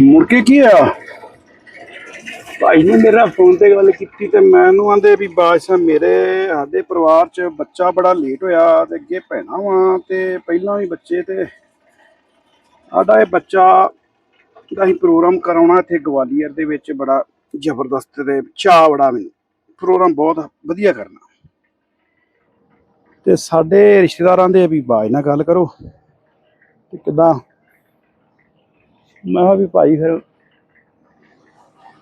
ਮੁੜ ਕੇ ਕੀ ਹੋਇਆ? ਭਾਈ ਨੇ ਮੇਰਾ ਫੋਨ ਤੇ ਗੱਲ ਕੀਤੀ ਤੇ ਮੈਨੂੰ ਆਂਦੇ ਵੀ ਬਾਦਸ਼ਾਹ ਮੇਰੇ ਸਾਡੇ ਪਰਿਵਾਰ ਚ ਬੱਚਾ ਬੜਾ ਲੇਟ ਹੋਇਆ ਤੇ ਅੱਗੇ ਭੈਣਾ ਵਾ ਤੇ ਪਹਿਲਾਂ ਵੀ ਬੱਚੇ ਤੇ ਸਾਡਾ ਇਹ ਬੱਚਾ ਦਾ ਹੀ ਪ੍ਰੋਗਰਾਮ ਕਰਾਉਣਾ ਇੱਥੇ ਗਵਾਲੀਅਰ ਦੇ ਵਿੱਚ ਬੜਾ ਜ਼ਬਰਦਸਤ ਤੇ ਚਾਅ ਬੜਾ ਮੈਨੂੰ। ਪ੍ਰੋਗਰਾਮ ਬਹੁਤ ਵਧੀਆ ਕਰਨਾ। ਤੇ ਸਾਡੇ ਰਿਸ਼ਤੇਦਾਰਾਂ ਦੇ ਵੀ ਬਾਜ ਨਾਲ ਗੱਲ ਕਰੋ। ਤੇ ਕਿਦਾਂ? ਮੈਂ ਕਿਹਾ ਵੀ ਭਾਈ ਫਿਰ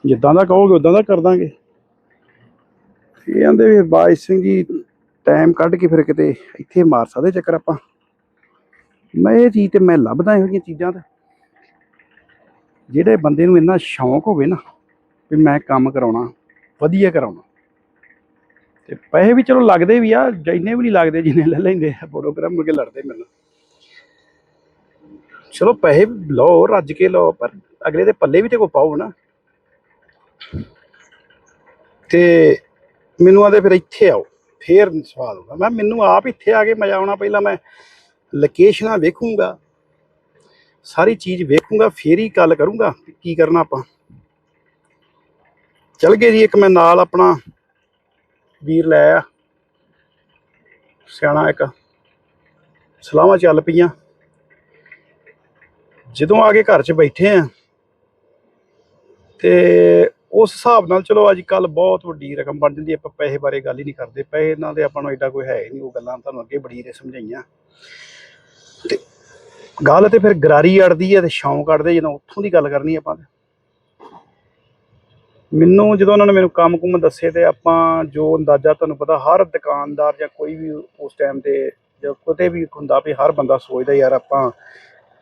ਜਿੱਦਾਂ ਦਾ ਕਹੋਗੇ ਉਦਾਂ ਦਾ ਕਰ ਦਾਂਗੇ। ਇਹ ਆਂਦੇ ਵੀ ਬਾਜ ਸਿੰਘ ਜੀ ਟਾਈਮ ਕੱਢ ਕੇ ਫਿਰ ਕਿਤੇ ਇੱਥੇ ਮਾਰ ਸਕਦੇ ਚੱਕਰ ਆਪਾਂ। ਮੈਂ ਇਹ ਚੀਜ਼ ਤੇ ਮੈਂ ਲੱਭਦਾ ਇਹੋ ਜਿਹੀਆਂ ਚੀਜ਼ਾਂ ਤੇ। ਜਿਹੜੇ ਬੰਦੇ ਨੂੰ ਇੰਨਾ ਸ਼ੌਂਕ ਹੋਵੇ ਨਾ ਵੀ ਮੈਂ ਕੰਮ ਕਰਾਉਣਾ, ਵਧੀਆ ਕਰਾਉਣਾ। ਤੇ ਪੈਸੇ ਵੀ ਚਲੋ ਲੱਗਦੇ ਵੀ ਆ, ਜਿੰਨੇ ਵੀ ਨਹੀਂ ਲੱਗਦੇ ਜਿੰਨੇ ਲੈ ਲੈਂਦੇ ਆ ਪ੍ਰੋਗਰਾਮ ਮੁੜ ਕੇ ਲੜਦੇ ਮੈਨੂੰ ਚਲੋ ਪੈਸੇ ਲਓ, ਰੱਜ ਕੇ ਲਓ, ਪਰ ਅਗਲੇ ਦੇ ਪੱਲੇ ਵੀ ਤੇ ਕੋ ਪਾਓ ਨਾ। ਤੇ ਮੈਨੂੰ ਆਦੇ ਫਿਰ ਇੱਥੇ ਆਓ, ਫੇਰ ਸਵਾਲ ਹੋਗਾ ਮੈਂ ਮੈਨੂੰ ਆਪ ਇੱਥੇ ਆ ਕੇ ਮਜ਼ਾ ਆਉਣਾ, ਪਹਿਲਾਂ ਮੈਂ ਲੋਕੇਸ਼ਨਾਂ ਵੇਖੂੰਗਾ, ਸਾਰੀ ਚੀਜ਼ ਵੇਖੂੰਗਾ, ਫੇਰ ਹੀ ਗੱਲ ਕਰੂੰਗਾ ਕੀ ਕਰਨਾ ਆਪਾਂ। ਚਲ ਗਏ ਜੀ, ਇੱਕ ਮੈਂ ਨਾਲ ਆਪਣਾ ਵੀਰ ਲੈ ਆ, ਸਿਆਣਾ ਇੱਕ। ਸਲਾਹਾਂ ਚੱਲ ਪਈਆਂ। ਜਦੋਂ ਆ ਕੇ ਘਰ 'ਚ ਬੈਠੇ ਆ, ਤੇ ਉਸ ਹਿਸਾਬ ਨਾਲ ਚਲੋ ਅੱਜ ਕੱਲ ਬਹੁਤ ਵੱਡੀ ਰਕਮ ਬਣ ਜਾਂਦੀ ਆਪਾਂ ਪੈਸੇ ਬਾਰੇ ਗੱਲ ਹੀ ਨਹੀਂ ਕਰਦੇ, ਪੈਸੇ ਨਾਲ ਤੇ ਆਪਾਂ ਨੂੰ ਐਡਾ ਕੋਈ ਹੈ ਹੀ ਨਹੀਂ, ਉਹ ਗੱਲਾਂ ਤੁਹਾਨੂੰ ਅੱਗੇ ਬੜੀ ਰੇ ਸਮਝਾਈਆਂ। ਤੇ ਗੱਲ ਤੇ ਫਿਰ ਗਰਾਰੀ ਅੜਦੀ ਹੈ ਤੇ ਸ਼ੌਂਕ ਅੜਦੇ ਜਦੋਂ ਉੱਥੋਂ ਦੀ ਗੱਲ ਕਰਨੀ ਆਪਾਂ ਤੇ। ਮੈਨੂੰ ਜਦੋਂ ਉਹਨਾਂ ਨੇ ਮੈਨੂੰ ਕੰਮ ਕੁਮ ਦੱਸੇ ਤੇ ਆਪਾਂ ਜੋ ਅੰਦਾਜ਼ਾ ਤੁਹਾਨੂੰ ਪਤਾ, ਹਰ ਦੁਕਾਨਦਾਰ ਜਾਂ ਕੋਈ ਵੀ ਉਸ ਟਾਈਮ ਤੇ ਜਾਂ ਕਿਤੇ ਵੀ ਹੁੰਦਾ ਵੀ ਹਰ ਬੰਦਾ ਸੋਚਦਾ ਯਾਰ ਆਪਾਂ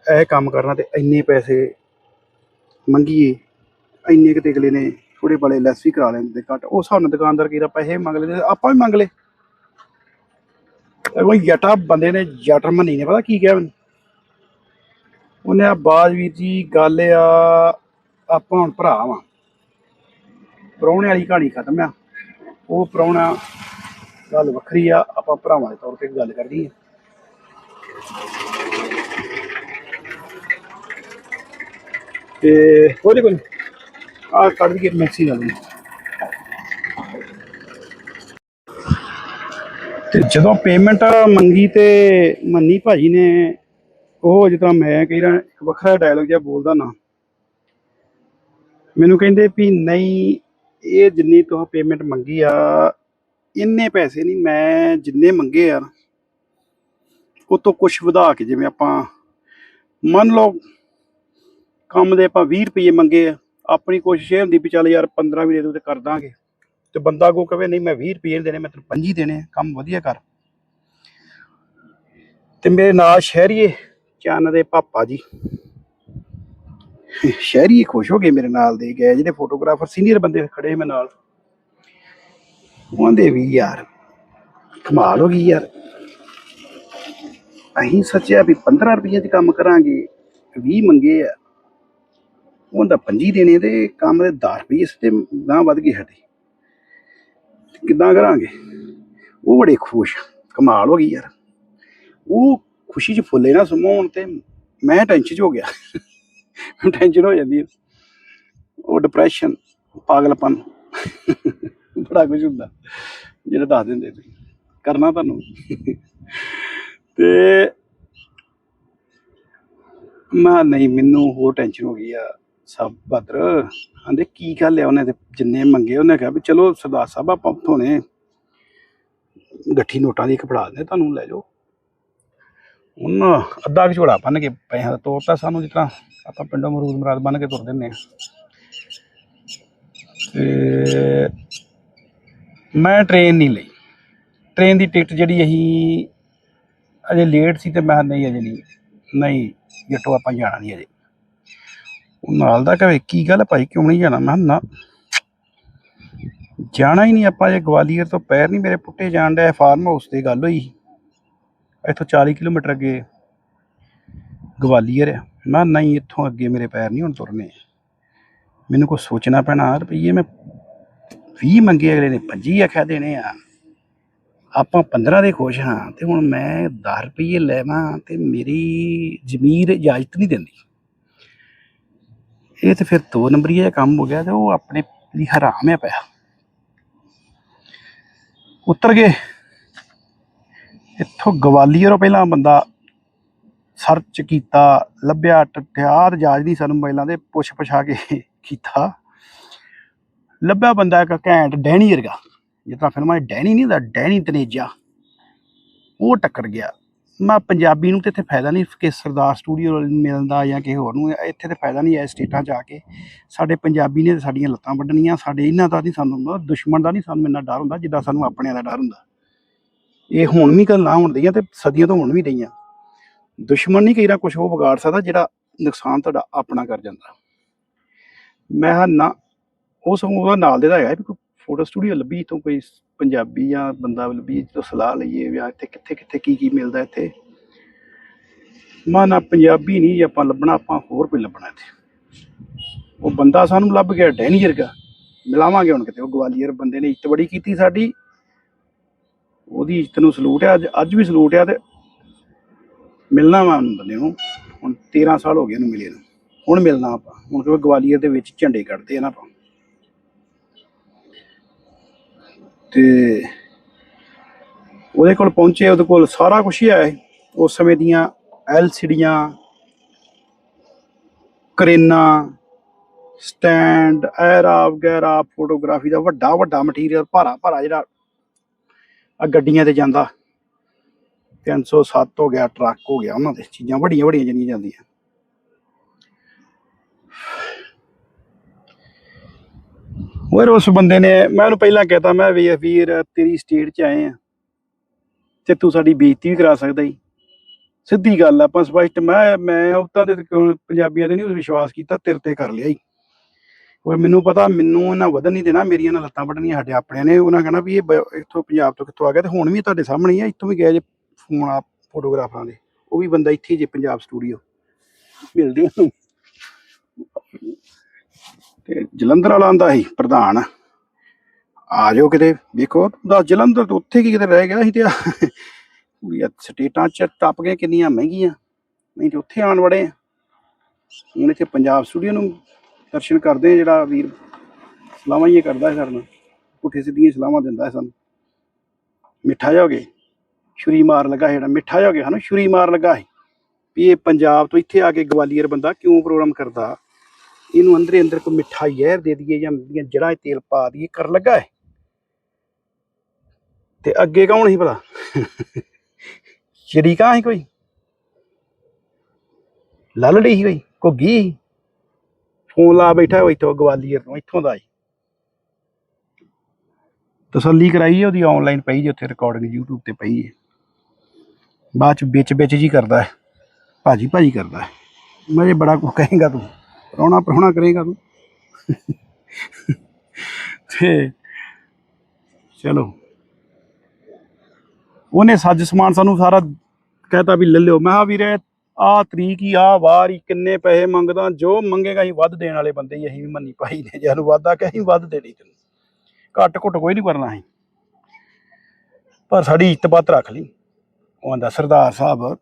ਇਹ ਕੰਮ ਕਰਨਾ ਤੇ ਇੰਨੇ ਪੈਸੇ ਮੰਗੀਏ, ਇੰਨੇ ਕਿਤੇ ਅਗਲੇ ਨੇ ਥੋੜੇ ਬੜੇ ਲੈਸ ਵੀ ਕਰਾ ਲੈਂਦੇ ਘੱਟ। ਉਹ ਹਿਸਾਬ ਦੁਕਾਨਦਾਰ ਕੀਰਾ ਪੈਸੇ ਮੰਗ ਲੈਂਦੇ, ਆਪਾਂ ਵੀ ਮੰਗ ਲਏ। ਤੇ ਕੋਈ ਜਟਾ ਬੰਦੇ ਨੇ ਜਟਰ ਮਨੀ ਨੇ, ਪਤਾ ਕੀ ਕਿਹਾ ਮੈਨੂੰ ਉਹਨੇ ਆ ਬਾਜ ਵੀਰ ਜੀ, ਗੱਲ ਆ, ਆਪਾਂ ਹੁਣ ਭਰਾ ਵਾਂ। ਪ੍ਰਾਹੁਣੇ ਵਾਲੀ ਕਹਾਣੀ ਖਤਮ ਆ। ਉਹ ਪ੍ਰਾਹੁਣਾ, ਗੱਲ ਵੱਖਰੀ ਆ, ਆਪਾਂ ਭਰਾਵਾਂ ਦੇ ਤੌਰ ਤੇ ਗੱਲ ਕਰਦੀ ਆ। ਤੇ ਕੋਈ ਕੋਈ ਆ ਕੱਢ ਕੇ ਮਿਕਸੀ ਨਾਲ ਤੇ ਜਦੋਂ ਪੇਮੈਂਟ ਮੰਗੀ ਤੇ ਮੰਨੀ ਭਾਜੀ ਨੇ ਉਹ ਜਿੱਦਾਂ ਮੈਂ ਕਹੀ ਰਿਹਾ ਇੱਕ ਵੱਖਰਾ ਡਾਇਲੌਗ ਜਿਹਾ ਬੋਲਦਾ ਨਾ। ਮੈਨੂੰ ਕਹਿੰਦੇ ਵੀ ਨਹੀਂ ਇਹ ਜਿੰਨੀ ਤੁਸੀਂ ਪੇਮੈਂਟ ਮੰਗੀ ਆ ਇੰਨੇ ਪੈਸੇ ਨਹੀਂ ਮੈਂ ਜਿੰਨੇ ਮੰਗੇ ਆ ਉਹ ਤੋਂ ਕੁਝ ਵਧਾ ਕੇ ਜਿਵੇਂ ਆਪਾਂ ਮੰਨ ਲਓ ਕੰਮ ਦੇ ਆਪਾਂ 20 ਰੁਪਏ ਮੰਗੇ ਆ, ਆਪਣੀ ਕੋਸ਼ਿਸ਼ ਇਹ ਹੁੰਦੀ ਵੀ ਚੱਲ ਯਾਰ 15 ਵੀ ਦੇ ਦੂ ਤੇ ਕਰ ਦਾਂਗੇ। ਤੇ ਬੰਦਾ ਕੋ ਕਵੇ ਨਹੀਂ, ਮੈਂ 20 ਰੁਪਏ ਦੇਣੇ, ਮੈਂ ਤੈਨੂੰ 25 ਦੇਣੇ ਕੰਮ ਵਧੀਆ ਕਰ। ਤੇ ਮੇਰੇ ਨਾਲ ਸ਼ਹਿਰੀਏ, ਚੰਨ ਦੇ ਪਾਪਾ ਜੀ। ਸ਼ਹਿਰੀ ਖੁਸ਼ ਹੋ ਗਏ ਮੇਰੇ ਨਾਲ ਦੇ ਗਏ, ਜਿਹੜੇ ਫੋਟੋਗ੍ਰਾਫਰ ਸੀਨੀਅਰ ਬੰਦੇ ਖੜੇ ਮੇਰੇ ਨਾਲ। ਉਹਦੇ ਵੀ, ਯਾਰ, ਕਮਾਲ ਹੋ ਗਈ ਯਾਰ। ਅਸੀਂ ਸੋਚਿਆ ਵੀ 15 ਰੁਪਏ 'ਚ ਕੰਮ ਕਰਾਂਗੇ 20 ਮੰਗੇ ਆ। ਉਹਦਾ 25 ਦੇਣੇ ਤੇ ਕੰਮ ਦੇ 10 ਰੁਪਏ ਤੇ ਗਾਂ ਵੱਧ ਗਈ ਸਾਡੀ। ਕਿੱਦਾਂ ਕਰਾਂਗੇ? ਉਹ ਬੜੇ ਖੁਸ਼ ਕਮਾਲ ਹੋ ਗਈ ਯਾਰ। ਉਹ ਖੁਸ਼ੀ 'ਚ ਫੁੱਲੇ ਨਾ ਸਮੋਣ ਤੇ ਮੈਂ ਟੈਨਸ਼ਨ 'ਚ ਹੋ ਗਿਆ। ਟੈਨਸ਼ਨ ਹੋ ਜਾਂਦੀ ਉਹ ਡਿਪਰੈਸ਼ਨ ਪਾਗਲਪਨ। ਬੜਾ ਕੁਝ ਹੁੰਦਾ। ਜਿਹੜਾ ਦੱਸ ਦਿੰਦੇ ਤੁਸੀਂ। ਕਰਨਾ ਤੁਹਾਨੂੰ। ਤੇ ਮੈਂ ਨਹੀਂ, ਮੈਨੂੰ ਹੋਰ ਟੈਨਸ਼ਨ ਹੋ ਗਈ ਆ। ਸਭ ਭਦਰ ਆਂਦੇ, ਕੀ ਗੱਲ ਹੈ ਉਹਨੇ ਤੇ ਜਿੰਨੇ ਮੰਗੇ, ਉਹਨੇ ਕਿਹਾ ਵੀ ਚਲੋ ਸਰਦਾਰ ਸਾਹਿਬ, ਆਪਾਂ ਉਥੋਂ ਗੱਠੀ ਨੋਟਾਂ ਦੀ ਇੱਕ ਦੇ ਤੁਹਾਨੂੰ ਲੈ ਜਾਓ। ਉਹਨਾਂ ਅੱਧਾ ਕੁ ਝੋਲਾ ਬੰਨ ਕੇ ਪੈਸਿਆਂ ਦਾ ਤੋੜਤਾ ਸਾਨੂੰ ਜਿਸ ਤਰ੍ਹਾਂ ਆਪਾਂ ਪਿੰਡੋਂ ਮਰੂਦ ਮਰਾਦ ਬੰਨ ਕੇ ਤੁਰ ਦਿੰਦੇ ਆ ਤੇ ਮੈਂ ਟ੍ਰੇਨ ਨਹੀਂ ਲਈ। ਟ੍ਰੇਨ ਦੀ ਟਿਕਟ ਜਿਹੜੀ ਅਸੀਂ ਅਜੇ ਲੇਟ ਸੀ ਤੇ ਮੈਂ ਕਿਹਾ ਨਹੀਂ, ਅਜੇ ਨਹੀਂ। ਨਹੀਂ, ਜੱਟੋ ਆਪਾਂ ਜਾਣਾ ਨਹੀਂ ਅਜੇ। ਉਹ ਨਾਲ ਦਾ ਕਹੇ, ਕੀ ਗੱਲ ਭਾਈ, ਕਿਉਂ ਨਹੀਂ ਜਾਣਾ? ਮੈਂ ਕਿਹਾ, ਨਾ। ਜਾਣਾ ਹੀ ਨਹੀਂ ਆਪਾਂ, ਜੇ ਗਵਾਲੀਅਰ ਤੋਂ ਪੈਰ ਨਹੀਂ ਮੇਰੇ ਪੁੱਟੇ ਜਾਣ ਡਿਆ ਫਾਰਮ ਹਾਊਸ ਤੇ ਗੱਲ ਹੋਈ ਇੱਥੋਂ 40 ਕਿਲੋਮੀਟਰ ਅੱਗੇ ਗਵਾਲੀਅਰ ਆ। ਮੈਂ ਕਿਹਾ, ਨਹੀਂ, ਇੱਥੋਂ ਅੱਗੇ ਮੇਰੇ ਪੈਰ ਨਹੀਂ ਹੁਣ ਤੁਰਨੇ। ਮੈਨੂੰ ਕੁਛ ਸੋਚਣਾ ਪੈਣਾ, ਰੁਪਈਏ ਮੈਂ 20 ਮੰਗੇ ਅਗਲੇ ਨੇ 25 ਆਖਿਆ ਦੇਣੇ ਆ। ਆਪਾਂ 15 ਦੇ ਖੁਸ਼ ਹਾਂ, ਤੇ ਹੁਣ ਮੈਂ 10 ਰੁਪਏ ਲੈਵਾਂ, ਤੇ ਮੇਰੀ ਜ਼ਮੀਰ ਇਜਾਜ਼ਤ ਨਹੀਂ ਦਿੰਦੀ। ਇਹ ਤੇ ਫਿਰ ਦੋ ਨੰਬਰੀ ਜਿਹਾ ਕੰਮ ਹੋ ਗਿਆ ਤੇ ਉਹ ਆਪਣੇ ਲਈ ਹਰਾਮ ਆ ਪਿਆ ਉਤਰ ਗਏ। ਇੱਥੋਂ ਗਵਾਲੀਅਰੋਂ ਪਹਿਲਾਂ ਬੰਦਾ ਸਰਚ ਕੀਤਾ, ਲੱਭਿਆ ਟਠਿਆਰ ਜਾਜ ਨਹੀਂ ਸਾਨੂੰ ਮੋਬਾਈਲਾਂ ਦੇ ਪੁੱਛ ਪਛਾ ਕੇ ਕੀਤਾ। ਲੱਭਿਆ ਬੰਦਾ ਇੱਕ ਘੈਂਟ ਡੈਣੀ ਵਰਗਾ। ਜਿੱਦਾਂ ਫਿਲਮਾਂ 'ਚ ਡੈਣੀ ਨਹੀਂ ਹੁੰਦਾ, ਡੈਣੀ ਤਨੇਜਾ। ਉਹ ਟੱਕਰ ਗਿਆ। ਮੈਂ ਪੰਜਾਬੀ ਨੂੰ ਤੇ ਇੱਥੇ ਫਾਇਦਾ ਨਹੀਂ ਕਿ ਸਰਦਾਰ ਸਟੂਡੀਓ ਮਿਲਦਾ ਜਾਂ ਕਿਸੇ ਹੋਰ ਨੂੰ, ਇੱਥੇ ਤੇ ਫਾਇਦਾ ਨਹੀਂ ਹੈ ਸਟੇਟਾਂ 'ਚ ਆ ਕੇ। ਸਾਡੇ ਪੰਜਾਬੀ ਨੇ ਸਾਡੀਆਂ ਲੱਤਾਂ ਵੱਢਣੀਆਂ, ਸਾਡੇ ਇਹਨਾਂ ਦਾ ਨਹੀਂ ਸਾਨੂੰ ਦੁਸ਼ਮਣ ਦਾ ਨਹੀਂ ਸਾਨੂੰ ਇੰਨਾ ਡਰ ਹੁੰਦਾ ਜਿੱਦਾਂ ਸਾਨੂੰ ਆਪਣਿਆਂ ਦਾ ਡਰ ਹੁੰਦਾ। ਇਹ ਹੁਣ ਵੀ ਗੱਲਾਂ ਹੁੰਦੀਆਂ ਤੇ ਸਦੀਆਂ ਤੋਂ ਹੁਣ ਵੀ ਰਹੀਆਂ। ਦੁਸ਼ਮਣ ਨਹੀਂ ਕਹੀਰਾ ਕੁਝ ਉਹ ਵਿਗਾੜ ਸਕਦਾ ਜਿਹੜਾ ਨੁਕਸਾਨ ਤੁਹਾਡਾ ਆਪਣਾ ਕਰ ਜਾਂਦਾ। ਮੈਂ ਹਾਂ ਨਾ, ਉਹ ਸਗੋਂ ਉਹਦਾ ਨਾਲ ਦੇ ਦਾ ਹੈਗਾ ਵੀ ਕੋਈ ਫੋਟੋ ਸਟੂਡੀਓ ਲੱਭੀ ਤੋਂ ਕੋਈ ਪੰਜਾਬੀ ਜਾਂ ਬੰਦਾ ਲੱਭੀਏ ਤੋਂ ਸਲਾਹ ਲਈਏ ਵੀ ਆ ਇੱਥੇ ਕਿੱਥੇ ਕਿੱਥੇ ਕੀ ਕੀ ਮਿਲਦਾ ਇੱਥੇ ਮਾ ਪੰਜਾਬੀ ਨਹੀਂ ਆਪਾਂ ਲੱਭਣਾ, ਆਪਾਂ ਹੋਰ ਕੋਈ ਲੱਭਣਾ ਇੱਥੇ। ਉਹ ਬੰਦਾ ਸਾਨੂੰ ਲੱਭ ਗਿਆ, ਡੈਨੀ ਵਰਗਾ। ਮਿਲਾਵਾਂਗੇ ਹੁਣ ਕਿਤੇ, ਉਹ ਗਵਾਲੀਅਰ ਬੰਦੇ ਨੇ ਇੱਜ਼ਤ ਬੜੀ ਕੀਤੀ ਸਾਡੀ। ਉਹਦੀ ਇੱਜ਼ਤ ਨੂੰ ਸਲੂਟ ਹੈ, ਅੱਜ ਅੱਜ ਵੀ ਸਲੂਟ ਹੈ ਤੇ ਮਿਲਣਾ ਵਾ ਉਹਨੂੰ ਬੰਦੇ ਨੂੰ। ਹੁਣ 13 ਸਾਲ ਹੋ ਗਏ ਉਹਨੂੰ ਮਿਲੇ ਨੂੰ। ਹੁਣ ਮਿਲਣਾ ਆਪਾਂ। ਹੁਣ ਕਿਉਂਕਿ ਗਵਾਲੀਅਰ ਦੇ ਵਿੱਚ ਝੰਡੇ ਕੱਢਦੇ ਆ ਨਾ ਆਪਾਂ। ਤੇ ਉਹਦੇ ਕੋਲ ਪਹੁੰਚੇ, ਉਹਦੇ ਕੋਲ ਸਾਰਾ ਕੁਝ ਹੀ ਹੈ ਉਸ ਸਮੇਂ ਦੀਆਂ ਐਲਸੀਡੀਆਂ, ਕਰੇਨਾ, ਸਟੈਂਡ ਐਰਾ ਵਗੈਰਾ ਫੋਟੋਗ੍ਰਾਫੀ ਦਾ ਵੱਡਾ ਵੱਡਾ ਮਟੀਰੀਅਲ, ਭਾਰਾ ਭਾਰਾ ਜਿਹੜਾ ਆ ਗੱਡੀਆਂ ਤੇ ਜਾਂਦਾ। 307 ਹੋ ਗਿਆ, ਟਰੱਕ ਹੋ ਗਿਆ, ਉਹਨਾਂ ਦੇ ਚੀਜ਼ਾਂ ਵੱਡੀਆਂ ਵੱਡੀਆਂ ਜਿਹੜੀਆਂ ਜਾਂਦੀਆਂ। ਹੋਰ ਉਸ ਬੰਦੇ ਨੇ, ਮੈਂ ਉਹਨੂੰ ਪਹਿਲਾਂ ਕਹਿਤਾ, ਮੈਂ ਵੀ ਵੀਰ ਤੇਰੀ ਸਟੇਟ 'ਚ ਆਏ ਆ ਤੇ ਤੂੰ ਸਾਡੀ ਬੇਇੱਜ਼ਤੀ ਵੀ ਕਰਾ ਸਕਦਾ ਹੀ ਸਿੱਧੀ ਗੱਲ ਆਪਾਂ ਸਪਸ਼ਟ, ਮੈਂ ਮੈਂ ਉਤਾਂ ਦੇ ਪੰਜਾਬੀਆਂ ਤੇ ਨਹੀਂ ਵਿਸ਼ਵਾਸ ਕੀਤਾ, ਤੇਰੇ ਤੇ ਕਰ ਲਿਆ ਹੀ ਹੋਰ ਮੈਨੂੰ ਪਤਾ, ਮੈਨੂੰ ਇਹਨਾਂ ਵਧਣ ਨਹੀਂ ਦੇਣਾ, ਮੇਰੀਆਂ ਨਾਲ ਲੱਤਾਂ ਵੱਢਣੀਆਂ, ਸਾਡੇ ਆਪਣਿਆਂ ਨੇ, ਉਹਨਾਂ ਕਹਿਣਾ ਵੀ ਇਹ ਇੱਥੋਂ ਪੰਜਾਬ ਤੋਂ ਕਿੱਥੋਂ ਆ ਗਿਆ ਤੇ ਹੁਣ ਵੀ ਤੁਹਾਡੇ ਸਾਹਮਣੇ ਹੀ ਆ, ਇੱਥੋਂ ਵੀ ਗਏ ਜੇ ਫੋਨ ਆ ਫੋਟੋਗ੍ਰਾਫਰਾਂ ਦੇ। ਉਹ ਵੀ ਬੰਦਾ ਇੱਥੇ ਜੇ ਪੰਜਾਬ ਸਟੂਡੀਓ। ਮਿਲਦੇ ਆ ਤੇ ਜਲੰਧਰ ਵਾਲਾ ਆਂਦਾ ਸੀ ਪ੍ਰਧਾਨ ਆ। ਜਾਓ ਕਿਤੇ, ਵੇਖੋ ਦਾ ਜਲੰਧਰ ਤੋਂ ਉੱਥੇ ਕੀ ਕਿਤੇ ਰਹਿ ਗਿਆ ਸੀ ਤੇ ਆਹ ਸਟੇਟਾਂ ਚ ਟੱਪ ਗਏ, ਕਿੰਨੀਆਂ ਮਹਿੰਗੀਆਂ। ਨਹੀਂ ਤੇ ਉੱਥੇ ਆਣ ਵੜੇ ਆ। ਹੁਣ ਇੱਥੇ ਪੰਜਾਬ ਸਟੂਡੀਓ ਨੂੰ ਦਰਸ਼ਨ ਕਰਦੇ ਆ ਜਿਹੜਾ ਵੀਰ ਸਲਾਮਾਂ ਹੀ ਕਰਦਾ ਹੈ ਸਾਨੂੰ। ਪੁੱਠੇ ਸਿੱਧੀਆਂ ਸਲਾਮਾਂ ਦਿੰਦਾ ਹੈ ਸਾਨੂੰ। ਮਿੱਠਾ ਜਾ ਹੋ ਗਏ ਛੁਰੀ ਮਾਰ ਲੱਗਾ ਜਿਹੜਾ, ਮਿੱਠਾ ਜਾ ਹੋ ਗਿਆ ਸਾਨੂੰ ਛੁਰੀ ਮਾਰ ਲੱਗਾ ਸੀ। ਵੀ ਇਹ ਪੰਜਾਬ ਤੋਂ ਇੱਥੇ ਆ ਕੇ ਗਵਾਲੀਅਰ ਬੰਦਾ ਕਿਉਂ ਪ੍ਰੋਗਰਾਮ ਕਰਦਾ? ਇਹਨੂੰ ਅੰਦਰੇ ਅੰਦਰ ਕੋਈ ਮਿੱਠਾ ਜ਼ਹਿਰ ਦੇ ਦਈਏ ਜਾਂ ਦੀਆਂ ਜੜ੍ਹਾਂ 'ਚ ਤੇਲ ਪਾ ਦਈਏ ਕਰ ਲੱਗਾ ਹੈ ਤੇ ਅੱਗੇ ਕੌਣ ਸੀ ਭਲਾ? ਸ਼ਰੀਕਾ ਸੀ ਕੋਈ? ਲਲੜੀ ਸੀ ਕੋਈ? ਘੁੱਗੀ ਫੋਨ ਲਾ ਬੈਠਾ ਉਹ ਇੱਥੋਂ ਗਵਾਲੀਅਰ ਤੋਂ, ਇੱਥੋਂ ਦਾ ਹੀ ਤਸੱਲੀ ਕਰਾਈ ਉਹਦੀ ਆਨਲਾਈਨ ਪਈ ਜੀ, ਉੱਥੇ ਰਿਕਾਰਡਿੰਗ YouTube ਤੇ ਪਈ ਹੈ। ਬਾਅਦ ਚ ਵਿੱਚ ਵਿੱਚ ਜੀ ਕਰਦਾ ਹੈ। ਭਾਜੀ ਭਾਜੀ ਕਰਦਾ ਹੈ। ਮੈਂ ਇਹ ਬੜਾ ਕੁ ਕਹੇਗਾ ਤੂੰ। ਪ੍ਰਾਹੁਣਾ ਪ੍ਰਾਹੁਣਾ ਕਰੇਗਾ ਤੂੰ ਤੇ ਚਲੋ। ਉਹਨੇ ਸੱਜ ਸਮਾਨ ਸਾਨੂੰ ਸਾਰਾ ਕਹਿਤਾ ਵੀ ਲੈ ਲਿਓ। ਮੈਂ ਕਿਹਾ ਵੀਰੇ ਆ ਤਰੀਕ ਹੀ ਆ ਵਾਰ ਹੀ ਕਿੰਨੇ ਪੈਸੇ ਮੰਗਦਾ, ਜੋ ਮੰਗੇਗਾ ਅਸੀਂ ਵੱਧ ਦੇਣ ਵਾਲੇ ਬੰਦੇ ਹੀ, ਅਸੀਂ ਵੀ ਮੰਨੀ ਪਾਈ ਨੇ। ਜੇ ਸਾਨੂੰ ਵਾਦਾ ਕਿ ਅਸੀਂ ਵੱਧ ਦੇਣੀ ਤੈਨੂੰ। ਘੱਟ ਘੁੱਟ ਕੋਈ ਨਹੀਂ ਕਰਨਾ ਅਸੀਂ। ਪਰ ਸਾਡੀ ਇਤਬਾਤ ਰੱਖ ਲਈ। ਉਹ ਆਂਦਾ, ਸਰਦਾਰ ਸਾਹਿਬ,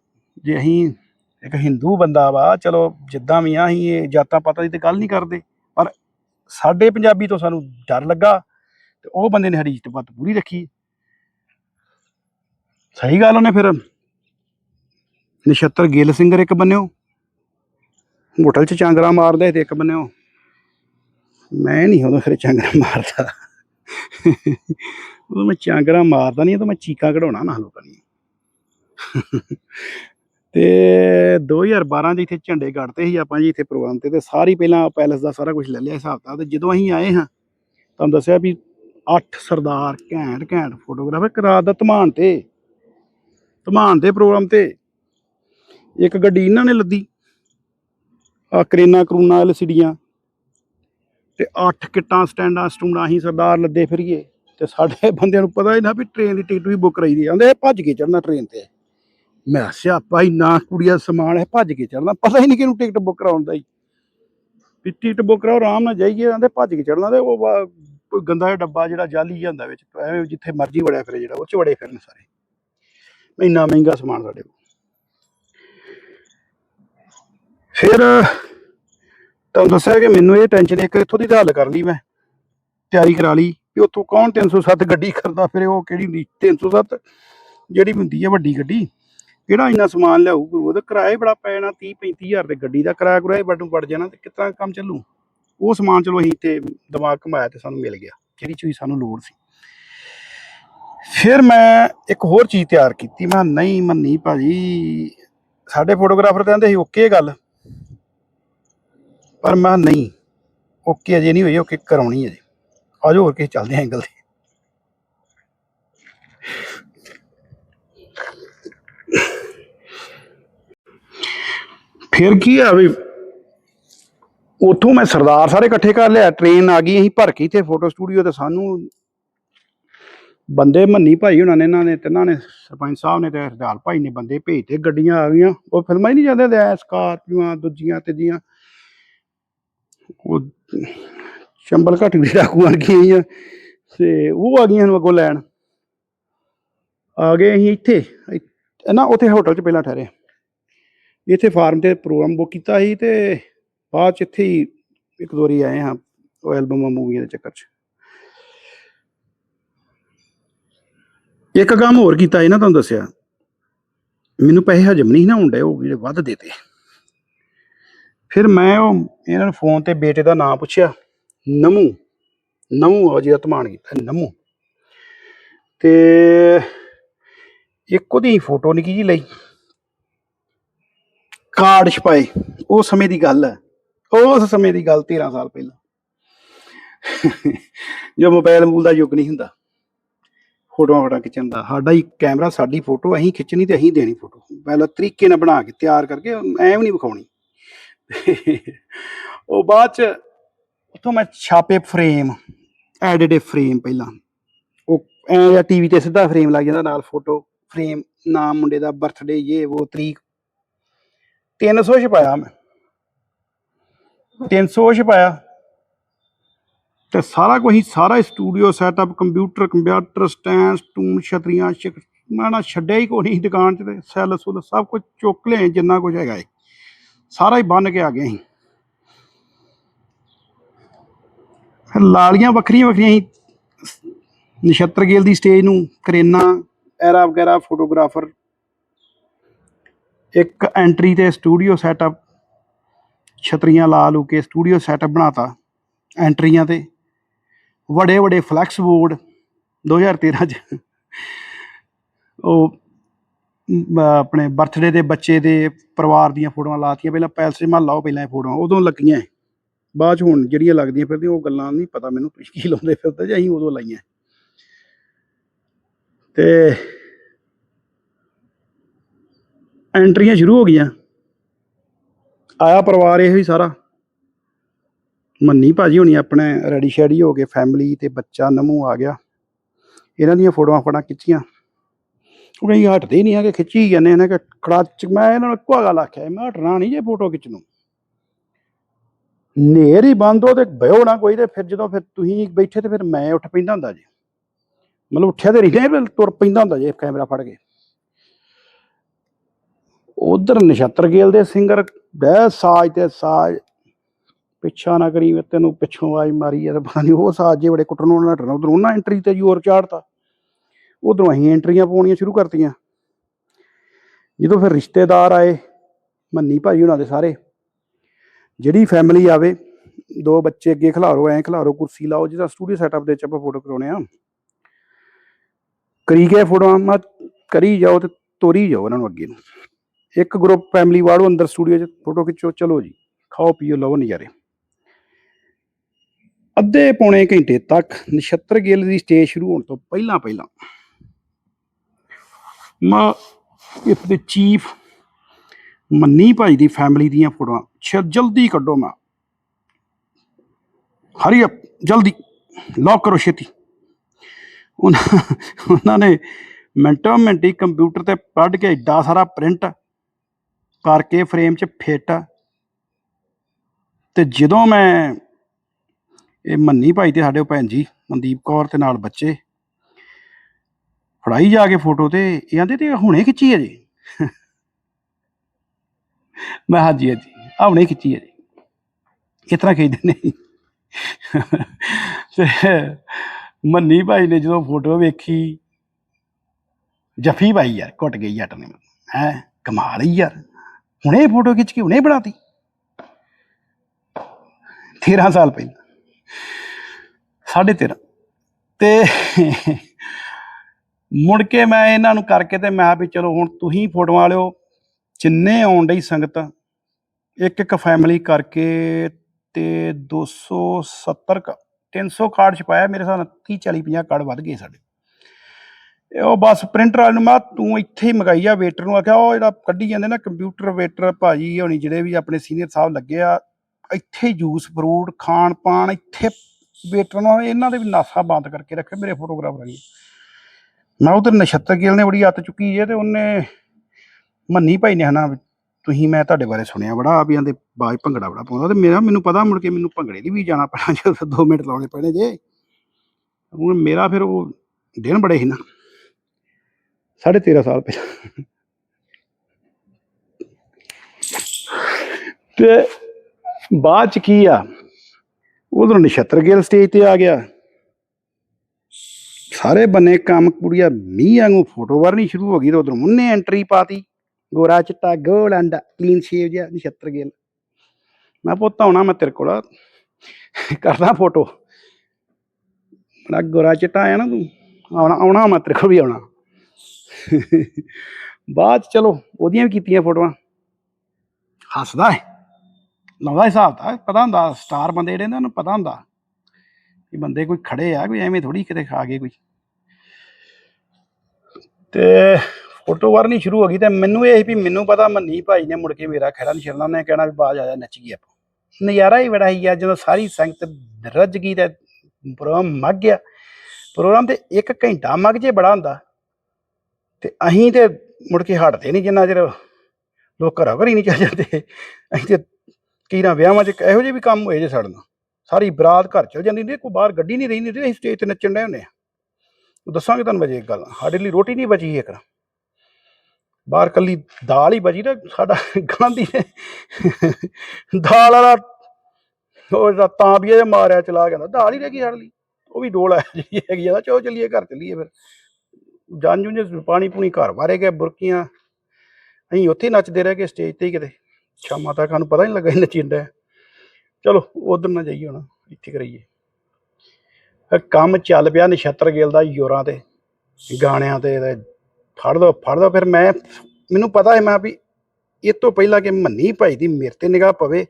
ਜੇ ਅਸੀਂ ਇੱਕ ਹਿੰਦੂ ਬੰਦਾ ਵਾ, ਚਲੋ ਜਿੱਦਾਂ ਵੀ ਆ, ਅਸੀਂ ਇਹ ਜਾਤਾਂ ਪਾਤਾਂ ਦੀ ਤੇ ਗੱਲ ਨਹੀਂ ਕਰਦੇ, ਪਰ ਸਾਡੇ ਪੰਜਾਬੀ ਤੋਂ ਸਾਨੂੰ ਡਰ ਲੱਗਾ ਤੇ ਉਹ ਬੰਦੇ ਨੇ ਸਾਡੀ ਇੱਜ਼ਤ ਇਤਬਾਤ ਪੂਰੀ ਰੱਖੀ। ਸਹੀ ਗੱਲ ਉਹਨੇ ਫਿਰ ਨਛੱਤਰ ਗਿੱਲ ਸਿੰਗਰ ਇੱਕ ਬੰਨਿਓ, ਹੋਟਲ 'ਚ ਚਾਂਗਰਾ ਮਾਰਦੇ ਤੇ ਇੱਕ ਬੰਨਿਓ। ਮੈਂ ਨਹੀਂ ਉਦੋਂ ਫਿਰ ਚਾਂਗਰਾ ਮਾਰਦਾ। ਉਦੋਂ ਮੈਂ ਚਾਂਗਰਾ ਮਾਰਦਾ ਨਹੀਂ ਤਾਂ ਮੈਂ ਚੀਕਾਂ ਕਢਾਉਣਾ ਨਾ ਲੋਕਾਂ ਦੀਆਂ। ਤੇ 2012 ਚ ਇੱਥੇ ਝੰਡੇ ਗੱਡਤੇ ਸੀ ਆਪਾਂ ਜੀ ਇੱਥੇ ਪ੍ਰੋਗਰਾਮ ਤੇ ਤੇ ਸਾਰੀ ਪਹਿਲਾਂ ਪੈਲਸ ਦਾ ਸਾਰਾ ਕੁਝ ਲੈ ਲਿਆ ਹਿਸਾਬ ਤਾਂ, ਤੇ ਜਦੋਂ ਅਸੀਂ ਆਏ ਹਾਂ, ਤੁਹਾਨੂੰ ਦੱਸਿਆ ਵੀ ਅੱਠ ਸਰਦਾਰ ਘੈਂਟ ਘੈਂਟ ਫੋਟੋਗ੍ਰਾਫਰ ਕਰਾ ਦਾ ਧਮਾਨ ਤੇ, ਧਮਾਨ ਦੇ ਪ੍ਰੋਗਰਾਮ ਤੇ, ਇੱਕ ਗੱਡੀ ਇਹਨਾਂ ਨੇ ਲੱਦੀ ਆ ਕਰੇਨਾ ਕਰੂਨਾ ਐਲਸੀਡੀਆਂ ਤੇ ਅੱਠ ਕਿੱਟਾਂ, ਸਟੈਂਡਾਂ, ਸਟੂੰਡਾਂ ਅਸੀਂ ਸਰਦਾਰ ਲੱਦੇ ਫਿਰੀਏ, ਤੇ ਸਾਡੇ ਬੰਦਿਆਂ ਨੂੰ ਪਤਾ ਹੀ ਨਾ ਵੀ ਟ੍ਰੇਨ ਦੀ ਟਿਕਟ ਵੀ ਬੁੱਕ ਕਰਾਈ ਦੀ ਆਂਦੇ ਭੱਜ ਕੇ ਚੜਨਾ ਟ੍ਰੇਨ ਤੇ। ਮੈਂ ਸਿਆਪਾ ਹੀ ਨਾ ਕੁੜੀਆ ਸਮਾਨ ਹੈ ਭੱਜ ਕੇ ਚੜਨਾ ਪਤਾ ਹੀ ਨਹੀਂ ਕਿਹਨੂੰ ਟਿਕਟ ਬੁੱਕ ਕਰਾਉਣ ਦਾ ਹੀ ਵੀ ਟਿਕਟ ਬੁੱਕ ਕਰਾਓ, ਆਰਾਮ ਨਾਲ ਜਾਈਏ ਆਂਦੇ ਭੱਜ ਕੇ ਚੜਨਾ ਤੇ ਉਹ ਗੰਦਾ ਜਿਹਾ ਡੱਬਾ ਜਿਹੜਾ ਜਾਲੀ ਜਿਹਾ ਵਿੱਚ, ਐਵੇਂ ਜਿੱਥੇ ਮਰਜ਼ੀ ਵੜਿਆ ਫਿਰੇ ਜਿਹੜਾ, ਉਹ ਚ ਵੜੇ ਫਿਰਨ ਸਾਰੇ। ਇੰਨਾ ਮਹਿੰਗਾ ਸਮਾਨ ਸਾਡੇ ਕੋਲ। ਫਿਰ ਤੁਹਾਨੂੰ ਦੱਸਿਆ ਕਿ ਮੈਨੂੰ ਇਹ ਟੈਨਸ਼ਨ ਇੱਕ ਇੱਥੋਂ ਦੀ ਤਾਂ ਹੱਲ ਕਰ ਲਈ ਮੈਂ। ਤਿਆਰੀ ਕਰਾ ਲਈ ਵੀ ਉੱਥੋਂ ਕੌਣ 307 ਗੱਡੀ ਕਰਦਾ, ਫਿਰ ਉਹ ਕਿਹੜੀ ਹੁੰਦੀ? 307 ਜਿਹੜੀ ਹੁੰਦੀ ਹੈ ਵੱਡੀ ਗੱਡੀ। ਕਿਹੜਾ ਇੰਨਾ ਸਮਾਨ ਲਿਆਊ? ਉਹਦਾ ਕਿਰਾਇਆ ਹੀ ਬੜਾ ਪੈ ਜਾਣਾ 30 35000 ਤੇ ਗੱਡੀ ਦਾ ਕਿਰਾਇਆ ਕੁਰਾਇਆ ਹੀ ਵੱਡੂ ਜਾਣਾ, ਤੇ ਕਿਤਨਾ ਕੰਮ ਚੱਲੂ? ਉਹ ਸਮਾਨ ਚਲੋ ਅਸੀਂ ਤੇ ਦਿਮਾਗ ਘਮਾਇਆ ਤੇ ਸਾਨੂੰ ਮਿਲ ਗਿਆ ਜਿਹੜੀ ਚੀਜ਼ ਸਾਨੂੰ ਲੋੜ ਸੀ। ਫਿਰ ਮੈਂ ਇੱਕ ਹੋਰ ਚੀਜ਼ ਤਿਆਰ ਕੀਤੀ, ਮੈਂ ਕਿਹਾ ਨਹੀਂ ਮੰਨੀ ਭਾਜੀ, ਸਾਡੇ ਫੋਟੋਗ੍ਰਾਫਰ ਕਹਿੰਦੇ ਸੀ ਓਕੇ ਗੱਲ, ਪਰ ਮੈਂ ਕਿਹਾ ਨਹੀਂ, ਓਕੇ ਅਜੇ ਨਹੀਂ ਹੋਈ, ਓਕੇ ਕਰਾਉਣੀ ਅਜੇ। ਆਜੋ ਹੋਰ ਕਿਸੇ ਚੱਲਦੇ ਐਂਗਲ ਤੇ। ਫਿਰ ਕੀ ਆ ਵੀ ਉਥੋਂ ਮੈਂ ਸਰਦਾਰ ਸਾਰੇ ਇਕੱਠੇ ਕਰ ਲਿਆ ਟ੍ਰੇਨ ਆ ਗਈ, ਅਸੀਂ ਭਰ ਕੇ ਇੱਥੇ ਫੋਟੋ ਸਟੂਡੀਓ ਤੇ ਸਾਨੂੰ ਬੰਦੇ ਮੰਨੀ ਭਾਈ ਉਹਨਾਂ ਨੇ, ਇਹਨਾਂ ਨੇ ਤਿੰਨਾਂ ਨੇ, ਸਰਪੰਚ ਸਾਹਿਬ ਨੇ ਤੇ ਹਰਦਾਲ ਭਾਈ ਨੇ ਬੰਦੇ ਭੇਜਤੇ, ਗੱਡੀਆਂ ਆ ਗਈਆਂ, ਉਹ ਫਿਲਮਾਂ ਹੀ ਨਹੀਂ ਜਾਂਦੇ ਤੇ ਸਕਾਰਪੀਆਂ ਦੂਜੀਆਂ, ਤੀਜੀਆਂ। ਉਹ ਚੰਬਲ ਘਾਟੀ ਦੀ ਡਾਕੂ ਬਣ ਗਈਆਂ ਤੇ ਉਹ ਆ ਗਈਆਂ ਨੂੰ ਅੱਗੋਂ ਲੈਣ। ਆ ਗਏ ਅਸੀਂ ਇੱਥੇ ਨਾ, ਉੱਥੇ ਹੋਟਲ 'ਚ ਪਹਿਲਾਂ ਠਹਿਰੇ। ਇੱਥੇ ਫਾਰਮ ਤੇ ਪ੍ਰੋਗਰਾਮ ਬੁੱਕ ਕੀਤਾ ਸੀ ਤੇ ਬਾਅਦ 'ਚ ਇੱਥੇ ਹੀ ਇੱਕ ਦੋ ਵਾਰੀ ਆਏ ਹਾਂ ਉਹ ਐਲਬਮਾਂ ਮੂਵੀਆਂ ਦੇ ਚੱਕਰ 'ਚ। ਇੱਕ ਕੰਮ ਹੋਰ ਕੀਤਾ ਸੀ ਤੁਹਾਨੂੰ ਦੱਸਿਆ। ਮੈਨੂੰ ਪੈਸੇ ਹਜਮ ਨਹੀਂ ਸੀ ਨਾ ਹੁੰਦੇ, ਉਹ ਜਿਹੜੇ ਵੱਧ ਦੇਤੇ। ਫਿਰ ਮੈਂ ਉਹ ਇਹਨਾਂ ਨੂੰ ਫੋਨ ਤੇ ਬੇਟੇ ਦਾ ਨਾਮ ਪੁੱਛਿਆ, ਨਮੂ ਨਮੂ ਆ ਜਿਹਦਾ ਧਮਾਨ ਕੀਤਾ ਨਮੂ। ਤੇ ਇੱਕ ਉਹਦੀ ਫੋਟੋ ਨਿੱਕੀ ਜੀ ਲਈ। ਕਾਰਡ ਛਪਾਏ। ਉਹ ਸਮੇਂ ਦੀ ਗੱਲ ਹੈ। ਉਸ ਸਮੇਂ ਦੀ ਗੱਲ 13 ਸਾਲ ਪਹਿਲਾਂ। ਜੋ ਮੋਬਾਈਲ ਮੂਲ ਦਾ ਯੁੱਗ ਨਹੀਂ ਹੁੰਦਾ। ਫੋਟੋਆਂ ਫੋਟੋਆਂ ਖਿੱਚਣ ਦਾ। ਸਾਡਾ ਹੀ ਕੈਮਰਾ, ਸਾਡੀ ਫੋਟੋ, ਅਸੀਂ ਖਿੱਚਣੀ ਤੇ ਅਸੀਂ ਦੇਣੀ ਫੋਟੋ। ਪਹਿਲਾਂ ਤਰੀਕੇ ਨਾਲ ਬਣਾ ਕੇ ਤਿਆਰ ਕਰਕੇ ਐਵੇਂ ਨਹੀਂ ਵਿਖਾਉਣੀ। ਉਹ ਬਾਅਦ ਚ ਉੱਥੋਂ ਮੈਂ ਛਾਪੇ ਫਰੇਮ ਐਡਿਟ ਫਰੇਮ ਪਹਿਲਾਂ। ਉਹ ਐ ਜਾਂ ਟੀਵੀ ਤੇ ਸਿੱਧਾ ਫਰੇਮ ਲੱਗ ਜਾਂਦਾ ਨਾਲ ਫੋਟੋ, ਫਰੇਮ, ਨਾਮ ਮੁੰਡੇ ਦਾ ਬਰਥਡੇ ਇਹ ਉਹ ਤਰੀਕ। 300 ਛਪਾਇਆ ਮੈਂ। 300 ਛਪਾਇਆ। ਤੇ ਸਾਰਾ ਕੁਝ ਹੀ, ਸਾਰਾ studio setup computer computer stand tune ਛਤਰੀਆਂ ਮੈਂ ਨਾ ਛੱਡਿਆ ਹੀ ਕੋਈ ਦੁਕਾਨ 'ਚ ਤੇ ਸੈੱਲ ਸੁੱਲ ਸਭ ਕੁਝ ਚੁੱਕ ਲਿਆ ਜਿੰਨਾ ਕੁਝ ਹੈਗਾ ਏ ਸਾਰਾ ਹੀ ਬੰਨ ਕੇ ਆ ਗਏ ਅਸੀਂ ਫਿਰ ਲਾਲੀਆਂ ਵੱਖਰੀਆਂ ਵੱਖਰੀਆਂ ਹੀ ਨਛੱਤਰ ਗੇਲ ਦੀ ਸਟੇਜ ਨੂੰ, ਕਰੇਨਾ, ਐਰਾ ਵਗੈਰਾ ਫੋਟੋਗ੍ਰਾਫਰ ਇੱਕ ਐਂਟਰੀ ਤੇ ਸਟੂਡੀਓ ਸੈਟਅਪ ਛਤਰੀਆਂ ਲਾ ਲੂ ਕੇ ਸਟੂਡੀਓ ਸੈਟਅਪ ਬਣਾਤਾ ਐਂਟਰੀਆਂ ਤੇ। ਵੱਡੇ ਵੱਡੇ ਫਲੈਕਸ ਬੋਰਡ 2013 ਚ। ਉਹ ਆਪਣੇ ਬਰਥਡੇ ਦੇ ਬੱਚੇ ਦੇ ਪਰਿਵਾਰ ਦੀਆਂ ਫੋਟੋਆਂ ਲਾਤੀਆਂ। ਪਹਿਲਾਂ ਪੈਲਸ 'ਚ ਮੈਂ ਲਾਓ ਪਹਿਲਾਂ ਇਹ ਫੋਟੋਆਂ ਉਦੋਂ ਲੱਗੀਆਂ। ਬਾਅਦ ਚ ਹੁਣ ਜਿਹੜੀਆਂ ਲੱਗਦੀਆਂ ਫਿਰਦੀਆਂ, ਉਹ ਗੱਲਾਂ ਨਹੀਂ ਪਤਾ ਮੈਨੂੰ ਤੁਸੀਂ ਕੀ ਲਾਉਂਦੇ ਫਿਰਦੇ ਜਾਂ ਅਸੀਂ ਉਦੋਂ ਲਾਈਆਂ। ਤੇ ਐਂਟਰੀਆਂ ਸ਼ੁਰੂ ਹੋ ਗਈਆਂ। ਆਇਆ ਪਰਿਵਾਰ ਇਹੋ ਹੀ ਸਾਰਾ। ਮੰਨੀ ਭਾਜੀ ਹੋਣੀ ਆਪਣੇ ਰੈਡੀ ਸ਼ੈਡੀ ਹੋ ਗਏ ਫੈਮਿਲੀ ਤੇ ਬੱਚਾ ਨਮੂ ਆ ਗਿਆ। ਇਹਨਾਂ ਦੀਆਂ ਫੋਟੋਆਂ ਫੜਾ ਖਿੱਚੀਆਂ। ਉਹ ਕਹੀਂ ਹਟਦੇ ਹੀ ਨਹੀਂ ਹੈਗੇ, ਖਿੱਚੀ ਜਾਂਦੇ ਨੇ ਕਿ ਖੜਾਚ ਮੈਂ ਇਹਨਾਂ ਨੂੰ ਇੱਕੋ ਗੱਲ ਆਖਿਆ, ਮੈਂ ਹਟਣਾ ਨਹੀਂ ਜੇ ਫੋਟੋ ਖਿੱਚ ਨੂੰ ਨੇਰ ਹੀ ਬੰਦ ਹੋ ਤੇ ਬਹਿਓ ਨਾ ਕੋਈ ਤੇ ਫਿਰ ਜਦੋਂ ਫਿਰ ਤੁਸੀਂ ਬੈਠੇ ਤੇ ਫਿਰ ਮੈਂ ਉੱਠ ਪੈਂਦਾ ਹੁੰਦਾ ਜੀ। ਮਤਲਬ ਉੱਠਿਆ ਤੇ ਨਹੀਂ ਫਿਰ ਤੁਰ ਪੈਂਦਾ ਹੁੰਦਾ ਜੇ, ਕੈਮਰਾ ਫੜ ਕੇ। ਉਧਰ ਨਛੱਤਰ ਗੇਲ ਦੇ ਸਿੰਗਰ ਬਹਿ ਸਾਜ ਤੇ ਸਾਜ, ਪਿੱਛਾ ਨਾ ਕਰੀ ਮੈਂ ਤੈਨੂੰ ਪਿੱਛੋਂ ਆਵਾਜ਼ ਮਾਰੀ ਆ ਤੇ ਪਤਾ ਨਹੀਂ ਉਹ ਸਾਜ ਜੇ ਬੜੇ ਕੁੱਟਣ ਉਹਨਾਂ ਹਟਣਾ ਉਧਰ ਉਹਨਾਂ ਐਂਟਰੀ ਤੇ ਜ਼ੋਰ ਚਾੜਤਾ। ਉਧਰੋਂ ਅਸੀਂ ਐਂਟਰੀਆਂ ਪਾਉਣੀਆਂ ਸ਼ੁਰੂ ਕਰਤੀਆਂ। ਜਦੋਂ ਫਿਰ ਰਿਸ਼ਤੇਦਾਰ ਆਏ, ਮੰਨੀ ਭਾਈ ਉਹਨਾਂ ਦੇ ਸਾਰੇ, ਜਿਹੜੀ ਫੈਮਿਲੀ ਆਵੇ, ਦੋ ਬੱਚੇ ਅੱਗੇ ਖਿਲਾਰੋ, ਐਂ ਖਿਲਾਰੋ, ਕੁਰਸੀ ਲਾਓ, ਜਿਹਦਾ ਸਟੂਡੀਓ ਸੈਟਅਪ ਦੇ ਵਿੱਚ ਆਪਾਂ ਫੋਟੋ ਕਰਾਉਣੇ ਆ। ਕਰੀ ਗਏ ਫੋਟੋਆਂ ਮਾ ਕਰੀ ਜਾਓ ਤੇ ਤੋਰੀ ਜਾਓ ਉਹਨਾਂ ਨੂੰ ਅੱਗੇ ਨੂੰ। ਇੱਕ ਗਰੁੱਪ ਫੈਮਿਲੀ ਵਾੜੋ ਅੰਦਰ ਸਟੂਡੀਓ 'ਚ ਫੋਟੋ ਖਿੱਚੋ, ਚਲੋ ਜੀ, ਖਾਓ, ਪੀਓ ਲਓ ਨਜ਼ਾਰੇ। ਅੱਧੇ ਪੌਣੇ ਘੰਟੇ ਤੱਕ ਨਛੱਤਰ ਗਿੱਲ ਦੀ ਸਟੇਜ ਸ਼ੁਰੂ ਹੋਣ ਤੋਂ ਪਹਿਲਾਂ ਪਹਿਲਾਂ ਮੈਂ ਇਸ ਦੇ ਚੀਫ ਮੰਨੀ ਭਾਈ ਦੀ ਫੈਮਿਲੀ ਦੀਆਂ ਫੋਟੋਆਂ ਛੇ ਜਲਦੀ ਕੱਢੋ ਮੈਂ। ਹਰੀ ਅਪ ਜਲਦੀ ਲੌਕ ਕਰੋ ਛੇਤੀ। ਉਹਨਾਂ ਉਹਨਾਂ ਨੇ ਮਿੰਟੋ ਮਿੰਟੀ ਕੰਪਿਊਟਰ ਤੇ ਪੜ੍ਹ ਕੇ ਏਡਾ ਸਾਰਾ ਪ੍ਰਿੰਟ ਕਰਕੇ ਫਰੇਮ 'ਚ ਫਿੱਟ ਤੇ ਜਦੋਂ ਮੈਂ ਇਹ ਮੰਨੀ ਭਾਈ ਤੇ ਸਾਡੇ ਉਹ ਭੈਣ ਜੀ, ਮਨਦੀਪ ਕੌਰ ਤੇ ਨਾਲ ਬੱਚੇ, ਫੜਾਈ ਜਾ ਕੇ ਫੋਟੋ ਤੇ, ਇਹ ਆਂਦੇ ਤੇ ਹੁਣੇ ਖਿੱਚੀ ਹੈ ਜੀ। ਮੈਂ ਹਾਂਜੀ ਹਾਂਜੀ ਆ ਹੁਣੇ ਖਿੱਚੀ ਹੈ ਜੀ। ਇਸ ਤਰ੍ਹਾਂ ਖਿੱਚਦੇ ਨੇ ਤੇ ਮੰਨੀ ਭਾਈ ਨੇ ਜਦੋਂ ਫੋਟੋ ਵੇਖੀ, ਜਫੀ ਭਾਈ ਯਾਰ, ਘੁੱਟ ਗਈ ਜੱਟ ਨੇ ਹੈ, ਕਮਾਲ ਹੀ ਯਾਰ। ਹੁਣੇ ਫੋਟੋ ਖਿੱਚ ਕੇ ਹੁਣੇ ਬਣਾਤੀ। 13 ਸਾਲ ਪਹਿਲਾਂ। ਸਾਢੇ 13 ਤੇ ਮੁੜ ਕੇ ਮੈਂ ਇਹਨਾਂ ਨੂੰ ਕਰਕੇ ਤੇ ਮੈਂ ਵੀ ਚਲੋ ਹੁਣ ਤੁਸੀਂ ਫੋਟੋਆਂ ਲਿਓ ਜਿੰਨੇ ਆਉਣ ਡਈ ਸੰਗਤ, ਇੱਕ ਇੱਕ ਫੈਮਿਲੀ ਕਰਕੇ ਤੇ 270 ਕ- 300 ਕਾਰਡ ਛਪਾਇਆ ਮੇਰੇ ਹਿਸਾਬ ਨਾਲ 30 40 50 ਕਾਰਡ ਵੱਧ ਗਏ ਸਾਡੇ। ਇਹ ਉਹ ਬਸ ਪ੍ਰਿੰਟਰ ਵਾਲੇ ਨੂੰ ਮੈਂ ਕਿਹਾ, ਤੂੰ ਇੱਥੇ ਹੀ ਮਗਾਈ ਆ ਵੇਟਰ ਨੂੰ। ਆਖਿਆ ਉਹ ਜਿਹੜਾ ਕੱਢੀ ਜਾਂਦੇ ਨਾ ਕੰਪਿਊਟਰ ਵੇਟਰ ਭਾਜੀ, ਹੋਣੀ ਜਿਹੜੇ ਵੀ ਆਪਣੇ ਸੀਨੀਅਰ ਸਾਹਿਬ ਲੱਗੇ ਆ, ਇੱਥੇ ਜੂਸ ਫਰੂਟ ਖਾਣ ਪਾਣ, ਇੱਥੇ ਵੇਟਰ ਨੂੰ ਇਹਨਾਂ ਦੇ ਵੀ ਨਾਸਾ ਬੰਦ ਕਰਕੇ ਰੱਖੇ ਮੇਰੇ ਫੋਟੋਗ੍ਰਾਫਰਾਂ ਦੀ ਮੈਂ ਉਧਰ ਨਛੱਤਰ ਗਿੱਲ ਨੇ ਬੜੀ ਅੱਤ ਚੁੱਕੀ ਹੈ ਤੇ ਉਹਨੇ ਮੰਨੀ ਭਾਈ ਨੇ ਹਨਾ ਵੀ ਤੁਸੀਂ ਮੈਂ ਤੁਹਾਡੇ ਬਾਰੇ ਸੁਣਿਆ ਬੜਾ ਵੀ ਆਂਦੇ ਬਾਜ ਭੰਗੜਾ ਬੜਾ ਪਾਉਂਦਾ ਤੇ ਮੇਰਾ, ਮੈਨੂੰ ਪਤਾ ਮੁੜ ਕੇ ਮੈਨੂੰ ਭੰਗੜੇ ਦੀ ਵੀ ਜਾਣਾ ਪੈਣਾ ਜਦੋਂ 2 ਮਿੰਟ ਲਾਉਣੇ ਪੈਣੇ ਜੇ। ਹੁਣ ਮੇਰਾ ਫਿਰ ਉਹ ਦਿਨ ਬੜੇ ਸੀ ਨਾ। ਸਾਢੇ 13 ਸਾਲ ਪਹਿਲਾਂ। ਤੇ ਬਾਅਦ ਚ ਕੀ ਆ? ਉਧਰੋਂ ਨਛੱਤਰ ਗਿੱਲ ਸਟੇਜ ਤੇ ਆ ਗਿਆ। ਸਾਰੇ ਬੰਨੇ ਕੰਮ ਕੁੜੀਆ ਮੀਂਹ ਵਾਂਗੂ ਫੋਟੋ ਵਰਨੀ ਸ਼ੁਰੂ ਹੋ ਗਈ ਤੇ ਉਧਰੋਂ ਉਹਨੇ ਐਂਟਰੀ ਪਾਤੀ। ਗੋਰਾ ਚਿੱਟਾ ਗੋਲ ਅੰਡਾ ਕਲੀਨ ਸ਼ੇਵ ਜਿਹਾ ਨਛੱਤਰ ਗਿੱਲ। ਮੈਂ ਪੁੱਤ ਆਉਣਾ ਮੈਂ ਤੇਰੇ ਕੋਲ। ਕਰਦਾ ਫੋਟੋ ਬੜਾ ਗੋਰਾ ਚਿੱਟਾ ਆਇਆ ਨਾ ਤੂੰ। ਆਉਣਾ ਆਉਣਾ ਮੈਂ ਤੇਰੇ ਕੋਲ ਵੀ ਆਉਣਾ। ਬਾਅਦ ਚਲੋ, ਉਹਦੀਆਂ ਵੀ ਕੀਤੀਆਂ ਫੋਟੋਆਂ। ਹੱਸਦਾ ਹੈ ਲਾਉਂਦਾ ਹਿਸਾਬ ਤਾਂ, ਪਤਾ ਹੁੰਦਾ ਸਟਾਰ ਬੰਦੇ ਜਿਹੜੇ ਨੇ, ਉਹਨੂੰ ਪਤਾ ਹੁੰਦਾ ਕਿ ਬੰਦੇ ਕੋਈ ਖੜੇ ਆ, ਕੋਈ ਐਵੇਂ ਥੋੜੀ ਕਿਤੇ ਖਾ ਗਏ ਕੋਈ। ਤੇ ਫੋਟੋ ਵਰਨੀ ਸ਼ੁਰੂ ਹੋ ਗਈ ਤੇ ਮੈਨੂੰ ਇਹ ਸੀ ਵੀ ਮੈਨੂੰ ਪਤਾ ਮੰਨੀ ਭਾਈ ਨੇ ਮੁੜ ਕੇ ਮੇਰਾ ਖੜਾ ਨਹੀਂ ਛੱਡਣਾ ਉਹਨੇ ਕਹਿਣਾ ਵੀ ਬਾਜ ਆ ਜਾ, ਨੱਚ ਗਈ ਆਪਾਂ। ਨਜ਼ਾਰਾ ਹੀ ਬੜਾ ਹੀ ਆ, ਜਦੋਂ ਸਾਰੀ ਸੰਗਤ ਰੱਜ ਗਈ ਤੇ ਪ੍ਰੋਗਰਾਮ ਮੱਗ ਗਿਆ। ਪ੍ਰੋਗਰਾਮ ਤੇ 1 ਘੰਟਾ ਮੱਗ ਜੇ ਬੜਾ ਹੁੰਦਾ ਤੇ ਅਸੀਂ ਤੇ ਮੁੜ ਕੇ ਹਟਦੇ ਨਹੀਂ ਜਿੰਨਾ ਚਿਰ ਲੋਕ ਘਰਾਂ ਘਰ ਨਹੀਂ ਚੱਲ ਜਾਂਦੇ। ਅਸੀਂ ਤੇ ਕਈ ਨਾ ਵਿਆਹਾਂ 'ਚ ਇਹੋ ਜਿਹੇ ਵੀ ਕੰਮ ਹੋਏ ਜੇ ਸਾਡੇ ਨਾਲ। ਸਾਰੀ ਬਰਾਤ ਘਰ ਚਲ ਜਾਂਦੀ ਹੁੰਦੀ ਕੋਈ ਬਾਹਰ ਗੱਡੀ ਨਹੀਂ ਰਹਿੰਦੀ ਤੇ ਅਸੀਂ ਸਟੇਜ ਤੇ ਨੱਚਣ ਡਏ ਹੁੰਦੇ ਆ ਦੱਸਾਂਗੇ ਤੁਹਾਨੂੰ ਵਜੇ ਇੱਕ ਗੱਲ, ਸਾਡੇ ਲਈ ਰੋਟੀ ਨਹੀਂ ਬਚੀ ਇੱਕ ਬਾਹਰ ਕੱਲੀ ਦਾਲ ਹੀ ਬਚੀ ਤਾਂ ਸਾਡਾ ਗਾਂਧੀ ਨੇ ਦਾਲ ਵਾਲਾ ਉਹ ਜਿਹੜਾ ਤਾਂਬੀਆ ਜਿਹਾ ਮਾਰਿਆ ਚਲਾ ਗਿਆ ਦਾਲ ਹੀ ਰਹਿ ਗਈ ਸਾਡੇ ਲਈ। ਉਹ ਵੀ ਡੋਲ ਆ ਜਿਹੜੀ ਹੈਗੀ ਆ ਚੋ ਚੱਲੀਏ, ਘਰ ਚੱਲੀਏ ਫਿਰ। ਜਨ ਜੁੰਜ ਪਾਣੀ ਪੂਣੀ ਘਰ ਵਾਰੇ ਗਏ ਬੁਰਕੀਆਂ। ਅਸੀਂ ਉੱਥੇ ਨੱਚਦੇ ਰਹਿ ਗਏ ਸਟੇਜ ਤੇ ਹੀ ਕਿਤੇ। ਸ਼ਾਮਾਂ ਤੱਕ ਸਾਨੂੰ ਪਤਾ ਨਹੀਂ ਲੱਗਾ ਸੀ ਨੱਚੀਂ ਚਲੋ, ਉਧਰ ਨਾ ਜਾਈਏ ਹੁਣ, ਇੱਥੇ ਕਰੀਏ ਕੰਮ ਚੱਲ ਪਿਆ ਨਛੱਤਰ ਗਿੱਲ ਦਾ ਯੋਰਾਂ ਤੇ, ਗਾਣਿਆਂ ਤੇ ਫੜ ਦੋ ਫੜ ਦੋ। ਫਿਰ ਮੈਂ, ਮੈਨੂੰ ਪਤਾ ਹੈ ਮੈਂ ਵੀ ਇਹ ਤੋਂ ਪਹਿਲਾਂ ਕਿ ਮੰਨੀ ਭਾਈ ਦੀ ਮੇਰੇ ਤੇ ਨਿਗਾਹ ਪਵੇ,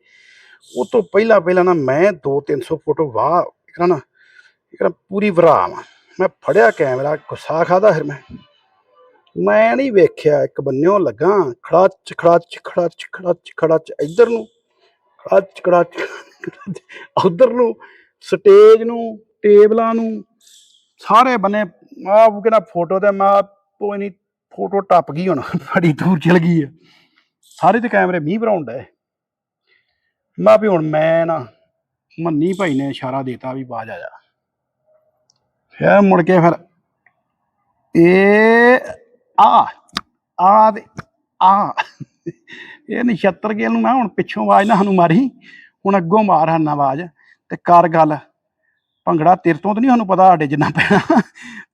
ਉਹ ਤੋਂ ਪਹਿਲਾਂ ਪਹਿਲਾਂ ਨਾ ਮੈਂ 2-300 ਫੋਟੋ ਵਾਹ ਕਰਾਂ ਨਾ ਕਰਾਂ ਪੂਰੀ ਵਰਾਮ ਮੈਂ ਫੜਿਆ ਕੈਮਰਾ, ਗੁੱਸਾ ਖਾਦਾ ਫਿਰ ਮੈਂ। ਮੈਂ ਨਹੀਂ ਵੇਖਿਆ, ਇੱਕ ਬੰਨਿਓ ਲੱਗਾ, ਖੜਾਚ ਖੜਾਚ ਖੜਾਚ ਖੜਾਚ ਖੜਾਚ, ਇੱਧਰ ਨੂੰ, ਖੜਾਚ ਖੜਾਚ ਉਧਰ ਨੂੰ, ਸਟੇਜ ਨੂੰ, ਟੇਬਲਾਂ ਨੂੰ, ਸਾਰੇ ਬੰਨੇ ਆ ਕਿਹੜਾ ਫੋਟੋ ਤੇ ਮੈਂ ਕੋਈ ਨਹੀਂ, ਫੋਟੋ ਟੱਪ ਗਈ ਹੁਣ, ਬੜੀ ਦੂਰ ਚਲ ਗਈ ਆ। ਸਾਰੇ ਤੇ ਕੈਮਰੇ ਮੀਂਹ ਭਰਾਉਣ ਡਏ। ਮੈਂ ਵੀ ਹੁਣ ਮੈਂ ਨਾ, ਮੰਨੀ ਭਾਈ ਨੇ ਇਸ਼ਾਰਾ ਦੇਤਾ ਵੀ ਬਾਜ ਆ ਜਾ। ਫਿਰ ਮੁੜ ਕੇ ਫਿਰ ਇਹ ਆ ਆ ਤੇ ਆ। ਇਹ ਨਛੱਤਰ ਗਿੱਲ ਨੂੰ ਮੈਂ ਹੁਣ ਪਿੱਛੋਂ ਆਵਾਜ਼ ਨਾ ਸਾਨੂੰ ਮਾਰੀ, ਹੁਣ ਅੱਗੋਂ ਮਾਰ ਹਨ ਆਵਾਜ਼। ਤੇ ਕਰ ਗੱਲ। ਭੰਗੜਾ ਤੇਰੇ ਤੋਂ ਤਾਂ ਨਹੀਂ ਸਾਨੂੰ ਪਤਾ ਸਾਡੇ ਜਿੰਨਾ ਪੈਣਾ।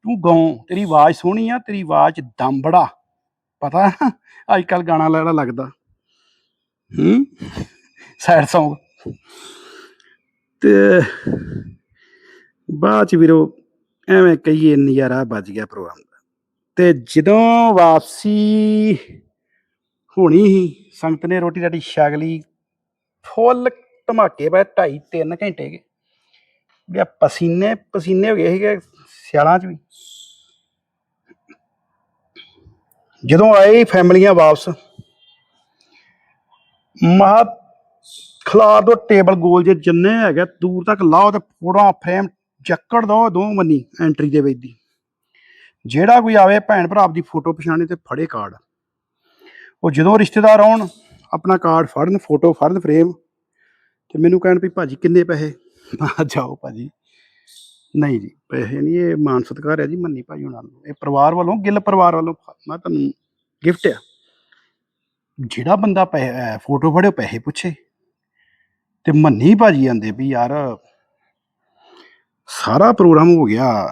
ਤੂੰ ਗਾਉਂ, ਤੇਰੀ ਆਵਾਜ਼ ਸੋਹਣੀ ਆ, ਤੇਰੀ ਆਵਾਜ਼ 'ਚ ਦਮ ਬੜਾ। ਪਤਾ? ਅੱਜ ਕੱਲ ਗਾਣਾ ਲੈਣਾ ਲੱਗਦਾ। ਹੂੰ? ਸੈਡ Song ਤੇ ਬਾਅਦ ਚ ਵੀਰੋ ਐਵੇਂ ਕਹੀਏ ਨਜ਼ਾਰਾ ਵੱਜ ਗਿਆ ਪ੍ਰੋਗਰਾਮ ਦਾ। ਤੇ ਜਦੋਂ ਵਾਪਸੀ ਹੋਣੀ ਸੀ, ਸੰਗਤ ਨੇ ਰੋਟੀ ਰਾਟੀ ਛਕ ਲਈ, ਫੁੱਲ ਧਮਾਕੇ ਪਏ ਢਾਈ ਤਿੰਨ ਘੰਟੇ ਕੇ। ਵੀ ਪਸੀਨੇ ਪਸੀਨੇ ਹੋ ਗਏ ਸੀਗੇ ਸਿਆਲਾਂ 'ਚ ਵੀ। ਜਦੋਂ ਆਏ ਫੈਮਲੀਆਂ ਵਾਪਸ ਮਾ ਖਲਾਰ ਦੋ ਟੇਬਲ ਗੋਲ ਜੇ ਜਿੰਨੇ ਹੈਗੇ, ਦੂਰ ਤੱਕ ਲਾਓ ਤੇ ਫੋਟੋਆਂ ਫਰੇਮ ਜੱਕੜ ਦੋ ਦੋ ਮੰਨੀ ਐਂਟਰੀ ਦੇ ਵਿੱਚ ਦੀ। ਜਿਹੜਾ ਕੋਈ ਆਵੇ ਭੈਣ ਭਰਾ ਆਪਦੀ ਫੋਟੋ ਪਛਾਣੇ ਤੇ ਫੜੇ ਕਾਰਡ ਉਹ ਜਦੋਂ ਰਿਸ਼ਤੇਦਾਰ ਆਉਣ, ਆਪਣਾ ਕਾਰਡ ਫੜਨ ਫੋਟੋ ਫੜਨ ਫਰੇਮ ਤੇ ਮੈਨੂੰ ਕਹਿਣ ਵੀ ਭਾਜੀ ਕਿੰਨੇ ਪੈਸੇ? ਮੈਂ ਕਿਹਾ, ਜਾਓ ਭਾਜੀ। ਨਹੀਂ ਜੀ, ਪੈਸੇ ਨਹੀਂ, ਇਹ ਮਾਨ ਸਤਿਕਾਰ ਹੈ ਜੀ, ਮੰਨੀ ਭਾਈ ਉਹਨਾਂ ਨੂੰ। ਇਹ ਪਰਿਵਾਰ ਵੱਲੋਂ, ਗਿੱਲ ਪਰਿਵਾਰ ਵੱਲੋਂ ਮੈਂ ਤੁਹਾਨੂੰ ਗਿਫਟ ਆ। ਜਿਹੜਾ ਬੰਦਾ ਪੈਸੇ ਫੋਟੋ ਫੜਿਓ, ਪੈਸੇ ਪੁੱਛੇ। ਤੇ ਮੰਨੀ ਭਾਜੀ ਆਂਦੇ ਵੀ ਯਾਰ ਸਾਰਾ ਪ੍ਰੋਗਰਾਮ ਹੋ ਗਿਆ।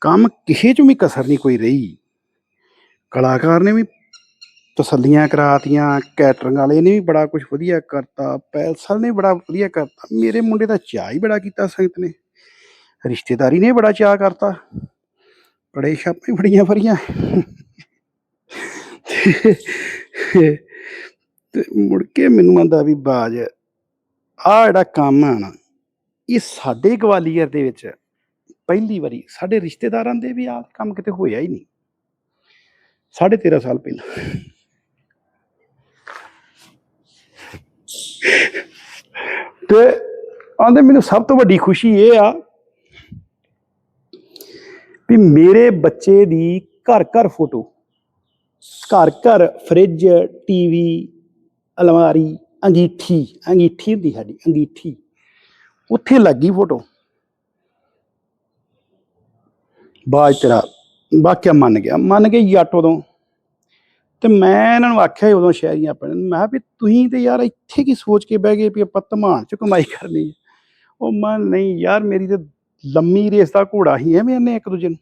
ਕੰਮ ਕਿਸੇ 'ਚੋਂ ਵੀ ਕਸਰ ਨਹੀਂ ਕੋਈ ਰਹੀ। ਕਲਾਕਾਰ ਨੇ ਵੀ ਤਸੱਲੀਆਂ ਕਰਾਤੀਆਂ, ਕੈਟਰਿੰਗ ਵਾਲੇ ਨੇ ਵੀ ਬੜਾ ਕੁਝ ਵਧੀਆ ਕਰਤਾ ਪੈਲਸਲ ਨੇ ਬੜਾ ਵਧੀਆ ਕਰਤਾ। ਮੇਰੇ ਮੁੰਡੇ ਦਾ ਚਾਅ ਹੀ ਬੜਾ ਕੀਤਾ ਸੰਗਤ ਨੇ। ਰਿਸ਼ਤੇਦਾਰੀ ਨੇ ਬੜਾ ਚਾਅ ਕਰਤਾ। ਬੜੇ ਛਾਪੇ ਬੜੀਆਂ ਫਰੀਆਂ ਤੇ ਤੇ ਮੁੜ ਕੇ ਮੈਨੂੰ ਆਂਦਾ ਵੀ ਬਾਜ ਆ ਜਿਹੜਾ ਕੰਮ ਆ ਨਾ ਇਹ ਸਾਡੇ ਗਵਾਲੀਅਰ ਦੇ ਵਿੱਚ ਪਹਿਲੀ ਵਾਰੀ, ਸਾਡੇ ਰਿਸ਼ਤੇਦਾਰਾਂ ਦੇ ਵੀ ਆਹ ਕੰਮ ਕਿਤੇ ਹੋਇਆ ਹੀ ਨਹੀਂ। ਸਾਢੇ 13 ਸਾਲ ਪਹਿਲਾਂ। ਤੇ ਆਂਦੇ ਮੈਨੂੰ ਸਭ ਤੋਂ ਵੱਡੀ ਖੁਸ਼ੀ ਇਹ ਆ ਵੀ ਮੇਰੇ ਬੱਚੇ ਦੀ ਘਰ ਘਰ ਫੋਟੋ, ਘਰ ਘਰ ਫ੍ਰਿਜ, ਟੀਵੀ, ਅਲਮਾਰੀ, ਅੰਗੀਠੀ ਅੰਗੀਠੀ ਹੁੰਦੀ ਸਾਡੀ, ਅੰਗੀਠੀ। ਉੱਥੇ ਲੱਗੀ ਫੋਟੋ। ਬਾਜ ਤੇਰਾ ਵਾਕਿਆ ਮੰਨ ਗਿਆ। ਮੰਨ ਗਏ ਜੱਟ ਉਦੋਂ। ਤੇ ਮੈਂ ਇਹਨਾਂ ਨੂੰ ਆਖਿਆ ਉਦੋਂ ਸ਼ਹਿਰੀਆਂ ਆਪਣੇ ਨੂੰ, ਮੈਂ ਕਿਹਾ ਵੀ ਤੁਸੀਂ ਤੇ ਯਾਰ ਇੱਥੇ ਕੀ ਸੋਚ ਕੇ ਬਹਿ ਗਏ ਵੀ ਆਪਾਂ ਧਮਾਨ ਚ ਕਮਾਈ ਕਰਨੀ ਹੈ। ਉਹ ਮੈਂ ਨਹੀਂ ਯਾਰ ਮੇਰੀ ਤੇ ਲੰਮੀ ਰੇਸ ਦਾ ਘੋੜਾ ਹੀ ਐ ਮੈਨੇ ਇੱਕ ਦੂਜੇ ਨੂੰ।